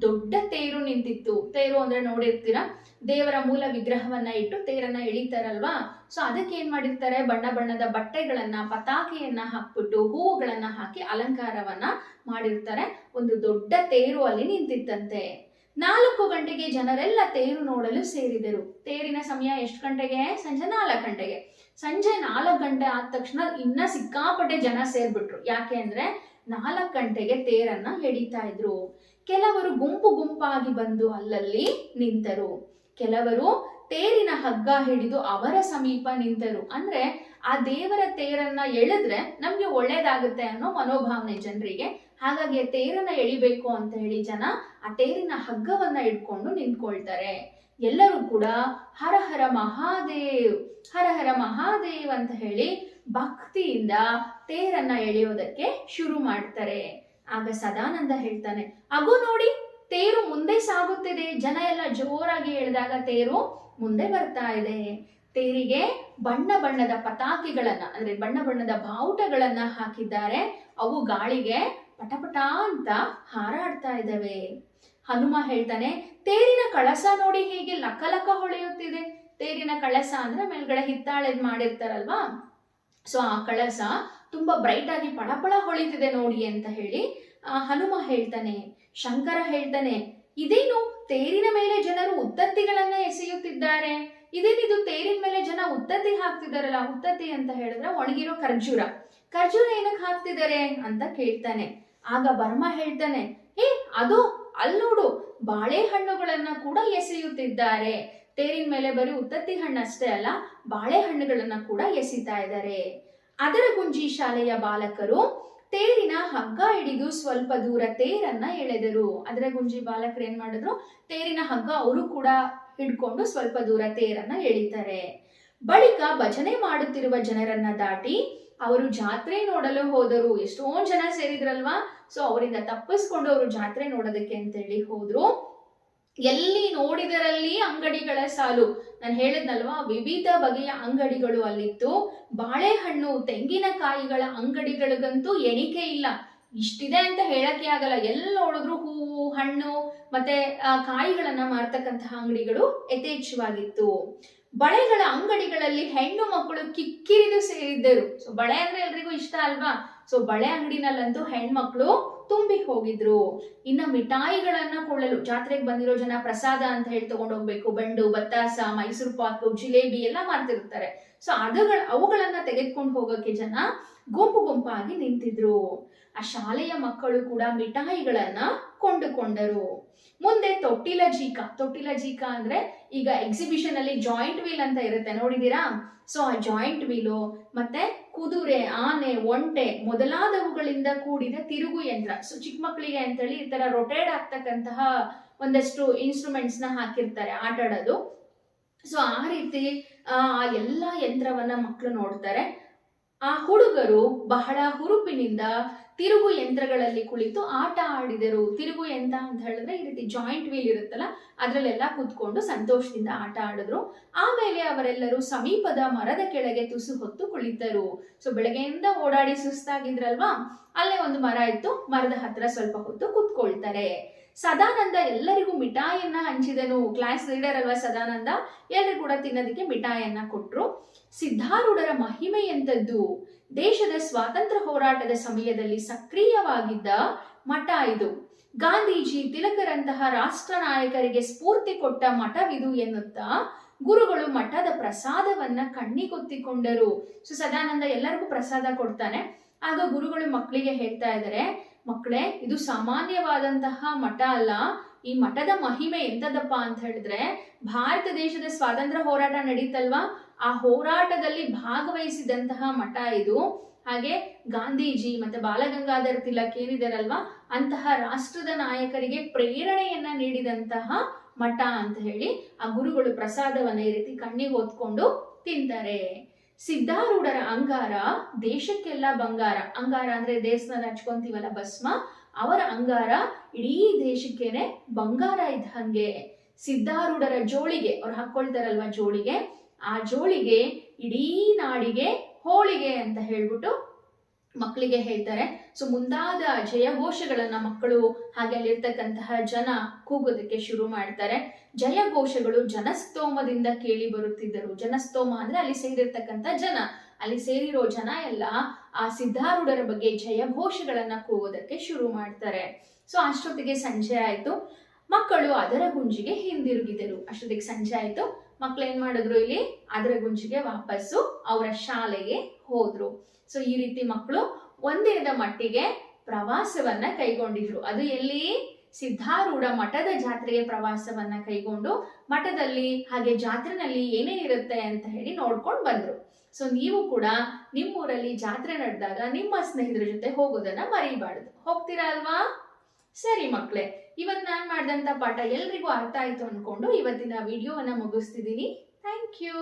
ದೊಡ್ಡ ತೇರು ನಿಂತಿತ್ತು. ತೇರು ಅಂದ್ರೆ ನೋಡಿರ್ತೀರಾ? ದೇವರ ಮೂಲ ವಿಗ್ರಹವನ್ನ ಇಟ್ಟು ತೇರನ್ನ ಎಳಿತಾರಲ್ವಾ? ಸೊ ಅದಕ್ಕೆ ಏನ್ ಮಾಡಿರ್ತಾರೆ? ಬಣ್ಣ ಬಣ್ಣದ ಬಟ್ಟೆಗಳನ್ನ, ಪತಾಕೆಯನ್ನ ಹಾಕ್ಬಿಟ್ಟು ಹೂವುಗಳನ್ನ ಹಾಕಿ ಅಲಂಕಾರವನ್ನ ಮಾಡಿರ್ತಾರೆ. ಒಂದು ದೊಡ್ಡ ತೇರು ಅಲ್ಲಿ ನಿಂತಿತ್ತಂತೆ. ನಾಲ್ಕು ಗಂಟೆಗೆ ಜನರೆಲ್ಲ ತೇರು ನೋಡಲು ಸೇರಿದರು. ತೇರಿನ ಸಮಯ ಎಷ್ಟು ಗಂಟೆಗೆ? ಸಂಜೆ ನಾಲ್ಕು ಗಂಟೆಗೆ. ಸಂಜೆ ನಾಲ್ಕು ಗಂಟೆ ಆದ ತಕ್ಷಣ ಇನ್ನ ಸಿಕ್ಕಾಪಟ್ಟೆ ಜನ ಸೇರ್ಬಿಟ್ರು. ಯಾಕೆ ಅಂದ್ರೆ ನಾಲ್ಕು ಗಂಟೆಗೆ ತೇರನ್ನ ಎಡಿತಾ ಇದ್ರು. ಕೆಲವರು ಗುಂಪು ಗುಂಪಾಗಿ ಬಂದು ಅಲ್ಲಲ್ಲಿ ನಿಂತರು. ಕೆಲವರು ತೇರಿನ ಹಗ್ಗ ಹಿಡಿದು ಅವರ ಸಮೀಪ ನಿಂತರು. ಅಂದ್ರೆ ಆ ದೇವರ ತೇರನ್ನ ಎಳೆದ್ರೆ ನಮ್ಗೆ ಒಳ್ಳೇದಾಗುತ್ತೆ ಅನ್ನೋ ಮನೋಭಾವನೆ ಜನರಿಗೆ. ಹಾಗಾಗಿ ತೇರನ್ನ ಎಳಿಬೇಕು ಅಂತ ಹೇಳಿ ಜನ ಆ ತೇರಿನ ಹಗ್ಗವನ್ನ ಇಟ್ಕೊಂಡು ನಿಂತ್ಕೊಳ್ತಾರೆ. ಎಲ್ಲರೂ ಕೂಡ ಹರ ಹರ ಮಹಾದೇವ್. ಹರ ಮಹಾದೇವ್ ಅಂತ ಹೇಳಿ ಭಕ್ತಿಯಿಂದ ತೇರನ್ನ ಎಳೆಯೋದಕ್ಕೆ ಶುರು ಮಾಡ್ತಾರೆ. ಆಗ ಸದಾನಂದ ಹೇಳ್ತಾನೆ, ಅಗು ನೋಡಿ, ತೇರು ಮುಂದೆ ಸಾಗುತ್ತಿದೆ. ಜನ ಎಲ್ಲ ಜೋರಾಗಿ ಎಳೆದಾಗ ತೇರು ಮುಂದೆ ಬರ್ತಾ ಇದೆ. ತೇರಿಗೆ ಬಣ್ಣ ಬಣ್ಣದ ಪತಾಕಿಗಳನ್ನ, ಅಂದ್ರೆ ಬಣ್ಣ ಬಣ್ಣದ ಬಾವುಟಗಳನ್ನ ಹಾಕಿದ್ದಾರೆ. ಅವು ಗಾಳಿಗೆ ಪಟಪಟ ಅಂತ ಹಾರಾಡ್ತಾ ಇದ್ದಾವೆ. ಹನುಮ ಹೇಳ್ತಾನೆ, ತೇರಿನ ಕಳಸ ನೋಡಿ ಹೇಗೆ ಲಕ ಲಕ ಹೊಳೆಯುತ್ತಿದೆ. ತೇರಿನ ಕಳಸ ಅಂದ್ರೆ ಮೇಲ್ಗಡೆ ಹಿತ್ತಾಳೆ ಮಾಡಿರ್ತಾರಲ್ವಾ? ಸೊ ಆ ಕಳಸ ತುಂಬಾ ಬ್ರೈಟ್ ಆಗಿ ಪಳಪಳ ಹೊಳಿತಿದೆ ನೋಡಿ ಅಂತ ಹೇಳಿ, ಆ ಹನುಮ ಹೇಳ್ತಾನೆ, ಶಂಕರ ಹೇಳ್ತಾನೆ, ಇದೇನು ತೇರಿನ ಮೇಲೆ ಜನರು ಉತ್ತತ್ತಿಗಳನ್ನ ಎಸೆಯುತ್ತಿದ್ದಾರೆ? ಇದೇನಿದು ತೇರಿನ ಮೇಲೆ ಜನ ಉತ್ತತ್ತಿ ಹಾಕ್ತಿದಾರಲ್ಲ ಉತ್ತತ್ತಿ ಅಂತ ಹೇಳಿದ್ರೆ ಒಣಗಿರೋ ಖರ್ಜೂರ. ಖರ್ಜೂರ ಏನಕ್ಕೆ ಹಾಕ್ತಿದ್ದಾರೆ? ಅಂತ ಕೇಳ್ತಾನೆ. ಆಗ ಬರ್ಮ ಹೇಳ್ತಾನೆ, ಏ, ಅದು ಅಲ್ಲೋಡು ಬಾಳೆಹಣ್ಣುಗಳನ್ನ ಕೂಡ ಎಸೆಯುತ್ತಿದ್ದಾರೆ. ತೇರಿನ ಮೇಲೆ ಬರೀ ಉತ್ತತ್ತಿ ಹಣ್ಣು ಅಷ್ಟೇ ಅಲ್ಲ ಬಾಳೆಹಣ್ಣುಗಳನ್ನ ಕೂಡ ಎಸಿತಾ ಇದ್ದಾರೆ. ಅದರ ಗುಂಜಿ ಶಾಲೆಯ ಬಾಲಕರು ತೇರಿನ ಹಗ್ಗ ಹಿಡಿದು ಸ್ವಲ್ಪ ದೂರ ತೇರನ್ನ ಎಳೆದರು. ಅದರ ಗುಂಜಿ ಬಾಲಕರು ಏನ್ ಮಾಡಿದ್ರು? ತೇರಿನ ಹಗ್ಗ ಅವರು ಕೂಡ ಹಿಡ್ಕೊಂಡು ಸ್ವಲ್ಪ ದೂರ ತೇರನ್ನ ಎಳಿತಾರೆ. ಬಳಿಕ ಭಜನೆ ಮಾಡುತ್ತಿರುವ ಜನರನ್ನ ದಾಟಿ ಅವರು ಜಾತ್ರೆ ನೋಡಲು ಹೋದರು. ಎಷ್ಟೋ ಜನ ಸೇರಿದ್ರಲ್ವಾ? ಸೊ ಅವರಿಂದ ತಪ್ಪಿಸ್ಕೊಂಡು ಅವರು ಜಾತ್ರೆ ನೋಡೋದಕ್ಕೆ ಅಂತೇಳಿ ಹೋದ್ರು. ಎಲ್ಲಿ ನೋಡಿದರಲ್ಲಿ ಅಂಗಡಿಗಳ ಸಾಲು. ನಾನು ಹೇಳಿದ್ನಲ್ವಾ, ವಿವಿಧ ಬಗೆಯ ಅಂಗಡಿಗಳು ಅಲ್ಲಿತ್ತು. ಬಾಳೆಹಣ್ಣು, ತೆಂಗಿನಕಾಯಿಗಳ ಅಂಗಡಿಗಳಿಗಂತೂ ಎಣಿಕೆ ಇಲ್ಲ. ಇಷ್ಟಿದೆ ಅಂತ ಹೇಳಕ್ಕೆ ಆಗಲ್ಲ. ಎಲ್ಲಿ ನೋಡಿದ್ರು ಹೂವು ಹಣ್ಣು, ಮತ್ತೆ ಕಾಯಿಗಳನ್ನ ಮಾರ್ತಕ್ಕಂತಹ ಅಂಗಡಿಗಳು ಯಥೇಚ್ಛವಾಗಿತ್ತು. ಬಳೆಗಳ ಅಂಗಡಿಗಳಲ್ಲಿ ಹೆಣ್ಣು ಮಕ್ಕಳು ಕಿಕ್ಕಿರಿದು ಸೇರಿದ್ದರು. ಸೊ ಬಳೆ ಅಂದ್ರೆ ಎಲ್ರಿಗೂ ಇಷ್ಟ ಅಲ್ವಾ? ಸೊ ಬಳೆ ಅಂಗಡಿನಲ್ಲಂತೂ ಹೆಣ್ಮಕ್ಳು ತುಂಬಿ ಹೋಗಿದ್ರು. ಇನ್ನ ಮಿಠಾಯಿಗಳನ್ನ ಕೊಳ್ಳಲು ಜಾತ್ರೆಗೆ ಬಂದಿರೋ ಜನ ಪ್ರಸಾದ ಅಂತ ಹೇಳಿ ತಗೊಂಡು ಹೋಗ್ಬೇಕು ಬಂಡು, ಬತ್ತಾಸ, ಮೈಸೂರು ಪಾಕು, ಜಿಲೇಬಿ ಎಲ್ಲ ಮಾಡ್ತಿರ್ತಾರೆ. ಸೊ ಅದುಗಳ, ಅವುಗಳನ್ನ ತೆಗೆದುಕೊಂಡು ಹೋಗೋಕೆ ಜನ ಗುಂಪು ಗುಂಪಾಗಿ ನಿಂತಿದ್ರು. ಆ ಶಾಲೆಯ ಮಕ್ಕಳು ಕೂಡ ಮಿಠಾಯಿಗಳನ್ನ ಕೊಂಡುಕೊಂಡರು. ಮುಂದೆ ತೊಟ್ಟಿಲ ಜೀಕ. ತೊಟ್ಟಿಲ ಜೀಕ ಅಂದ್ರೆ ಈಗ ಎಕ್ಸಿಬಿಷನ್ ಅಲ್ಲಿ ಜಾಯಿಂಟ್ ವೀಲ್ ಅಂತ ಇರುತ್ತೆ. ನೋಡಿದೀರಾ ಸೊ ಆ ಜಾಯಿಂಟ್ ವೀಲು ಮತ್ತೆ ಕುದುರೆ, ಆನೆ, ಒಂಟೆ ಮೊದಲಾದವುಗಳಿಂದ ಕೂಡಿದ ತಿರುಗು ಯಂತ್ರ. ಸೊ ಚಿಕ್ಕ ಮಕ್ಕಳಿಗೆ ಅಂತೇಳಿ ಈ ತರ ರೊಟೇಟ್ ಆಗ್ತಕ್ಕಂತಹ ಒಂದಷ್ಟು ಇನ್ಸ್ಟ್ರೂಮೆಂಟ್ಸ್ನ ಹಾಕಿರ್ತಾರೆ ಆಟ ಆಡೋದು ಸೊ ಆ ರೀತಿ, ಆ ಎಲ್ಲ ಯಂತ್ರವನ್ನ ಮಕ್ಕಳು ನೋಡ್ತಾರೆ. ಆ ಹುಡುಗರು ಬಹಳ ಹುರುಪಿನಿಂದ ತಿರುಗು ಯಂತ್ರಗಳಲ್ಲಿ ಕುಳಿತು ಆಟ ಆಡಿದರು. ತಿರುಗು ಯಂತ್ರ ಅಂತ ಹೇಳಿದ್ರೆ ಈ ರೀತಿ ಜಾಯಿಂಟ್ ವೀಲ್ ಇರುತ್ತಲ್ಲ, ಅದರಲ್ಲೆಲ್ಲ ಕೂತ್ಕೊಂಡು ಸಂತೋಷದಿಂದ ಆಟ ಆಡಿದ್ರು. ಆಮೇಲೆ ಅವರೆಲ್ಲರೂ ಸಮೀಪದ ಮರದ ಕೆಳಗೆ ತುಸು ಹೊತ್ತು ಕುಳಿತರು. ಸೊ ಬೆಳಗ್ಗೆಯಿಂದ ಓಡಾಡಿ ಸುಸ್ತಾಗಿದ್ರಲ್ವಾ? ಅಲ್ಲೇ ಒಂದು ಮರ ಇತ್ತು. ಮರದ ಹತ್ರ ಸ್ವಲ್ಪ ಹೊತ್ತು ಕೂತ್ಕೊಳ್ತಾರೆ. ಸದಾನಂದ ಎಲ್ಲರಿಗೂ ಮಿಠಾಯಿಯನ್ನ ಹಂಚಿದನು. ಕ್ಲಾಸ್ ಲೀಡರ್ ಅಲ್ವಾ ಸದಾನಂದ? ಎಲ್ಲರೂ ಕೂಡ ತಿನ್ನೋದಕ್ಕೆ ಮಿಠಾಯಿಯನ್ನ ಕೊಟ್ರು. ಸಿದ್ಧಾರೂಢರ ಮಹಿಮೆ ಎಂತದ್ದು ದೇಶದ ಸ್ವಾತಂತ್ರ್ಯ ಹೋರಾಟದ ಸಮಯದಲ್ಲಿ ಸಕ್ರಿಯವಾಗಿದ್ದ ಮಠ ಇದು. ಗಾಂಧೀಜಿ ತಿಲಕರಂತಹ ರಾಷ್ಟ್ರ ನಾಯಕರಿಗೆ ಸ್ಫೂರ್ತಿ ಕೊಟ್ಟ ಮಠವಿದು ಎನ್ನುತ್ತಾ ಗುರುಗಳು ಮಠದ ಪ್ರಸಾದವನ್ನ ಕಣ್ಣಿಗೊತ್ತಿಕೊಂಡರು. ಸೊ, ಸದಾನಂದ ಎಲ್ಲರಿಗೂ ಪ್ರಸಾದ ಕೊಡ್ತಾನೆ. ಆಗ ಗುರುಗಳು ಮಕ್ಕಳಿಗೆ ಹೇಳ್ತಾ ಇದ್ದಾರೆ ಮಕ್ಕಳೇ, ಇದು ಸಾಮಾನ್ಯವಾದಂತಹ ಮಠ ಅಲ್ಲ. ಈ ಮಠದ ಮಹಿಮೆ ಎಂತದಪ್ಪ ಅಂತ ಹೇಳಿದ್ರೆ, ಭಾರತ ದೇಶದ ಸ್ವಾತಂತ್ರ್ಯ ಹೋರಾಟ ನಡೀತಲ್ವಾ? ಆ ಹೋರಾಟದಲ್ಲಿ ಭಾಗವಹಿಸಿದಂತಹ ಮಠ ಇದು. ಹಾಗೆ ಗಾಂಧೀಜಿ ಮತ್ತೆ ಬಾಲಗಂಗಾಧರ್ ತಿಲಕ್ ಏನಿದಾರಲ್ವಾ, ಅಂತಹ ರಾಷ್ಟ್ರದ ನಾಯಕರಿಗೆ ಪ್ರೇರಣೆಯನ್ನ ನೀಡಿದಂತಹ ಮಠ ಅಂತ ಹೇಳಿ ಆ ಗುರುಗಳು ಪ್ರಸಾದವನ್ನ ಈ ರೀತಿ ಕಣ್ಣಿಗೆ ಹೊತ್ಕೊಂಡು ತಿಂತಾರೆ. ಸಿದ್ಧಾರೂಢರ ಅಂಗಾರ ದೇಶಕ್ಕೆಲ್ಲ ಬಂಗಾರ. ಅಂಗಾರ ಅಂದ್ರೆ ದೇಶದಲ್ಲಿ ಹಚ್ಕೊಂತೀವಲ್ಲ ಭಸ್ಮ. ಅವರ ಅಂಗಾರ ಇಡೀ ದೇಶಕ್ಕೇನೆ ಬಂಗಾರ ಇದ್ದಂಗೆ ಸಿದ್ಧಾರೂಢರ ಜೋಳಿಗೆ, ಅವ್ರು ಹಾಕೊಳ್ತಾರಲ್ವಾ ಜೋಳಿಗೆ ಆ ಜೋಳಿಗೆ, ಇಡೀ ನಾಡಿಗೆ ಹೋಳಿಗೆ ಅಂತ ಹೇಳ್ಬಿಟ್ಟು ಮಕ್ಕಳಿಗೆ ಹೇಳ್ತಾರೆ. ಸೊ ಮುಂದಾದ ಜಯಘೋಷಗಳನ್ನ ಮಕ್ಕಳು ಹಾಗೆ ಅಲ್ಲಿರ್ತಕ್ಕಂತಹ ಜನ ಕೂಗೋದಕ್ಕೆ ಶುರು ಮಾಡ್ತಾರೆ. ಜಯಘೋಷಗಳು ಜನಸ್ತೋಮದಿಂದ ಕೇಳಿ ಬರುತ್ತಿದ್ದರು. ಜನಸ್ತೋಮ ಅಂದ್ರೆ ಅಲ್ಲಿ ಸೇರಿರ್ತಕ್ಕಂಥ ಜನ. ಅಲ್ಲಿ ಸೇರಿರೋ ಜನ ಎಲ್ಲ ಆ ಸಿದ್ಧಾರೂಢರ ಬಗ್ಗೆ ಜಯಘೋಷಗಳನ್ನ ಕೂಗೋದಕ್ಕೆ ಶುರು ಮಾಡ್ತಾರೆ. ಸೊ ಅಷ್ಟೊತ್ತಿಗೆ ಸಂಜೆ ಆಯ್ತು. ಮಕ್ಕಳು ಅದರ ಗುಂಜಿಗೆ ಹಿಂದಿರುಗಿದರು. ಅಷ್ಟೊತ್ತಿಗೆ ಸಂಜೆ ಆಯ್ತು. ಮಕ್ಳು ಏನ್ ಮಾಡಿದ್ರು ಇಲ್ಲಿ? ಅದರ ಗುಂಚಿಗೆ ವಾಪಸ್ಸು ಅವರ ಶಾಲೆಗೆ ಹೋದ್ರು. ಸೊ ಈ ರೀತಿ ಮಕ್ಕಳು ಒಂದಿನದ ಮಟ್ಟಿಗೆ ಪ್ರವಾಸವನ್ನ ಕೈಗೊಂಡಿದ್ರು. ಅದು ಎಲ್ಲಿ? ಸಿದ್ಧಾರೂಢ ಮಠದ ಜಾತ್ರೆಗೆ ಪ್ರವಾಸವನ್ನ ಕೈಗೊಂಡು ಮಠದಲ್ಲಿ ಹಾಗೆ ಜಾತ್ರೆನಲ್ಲಿ ಏನೇನಿರುತ್ತೆ ಅಂತ ಹೇಳಿ ನೋಡ್ಕೊಂಡು ಬಂದ್ರು. ಸೊ ನೀವು ಕೂಡ ನಿಮ್ಮೂರಲ್ಲಿ ಜಾತ್ರೆ ನಡೆದಾಗ ನಿಮ್ಮ ಸ್ನೇಹಿತರ ಜೊತೆ ಹೋಗೋದನ್ನ ಮರಿಬಾರ್ದು. ಹೋಗ್ತೀರಾ ಅಲ್ವಾ? ಸರಿ ಮಕ್ಕಳೇ ಇವತ್ತು ನಾನು ಮಾಡಿದಂಥ ಪಾಠ ಎಲ್ರಿಗೂ ಅರ್ಥ ಆಯ್ತು ಅಂದ್ಕೊಂಡು ಇವತ್ತಿನ ವಿಡಿಯೋವನ್ನ ಮುಗಿಸ್ತಿದ್ದೀನಿ ಥ್ಯಾಂಕ್ ಯು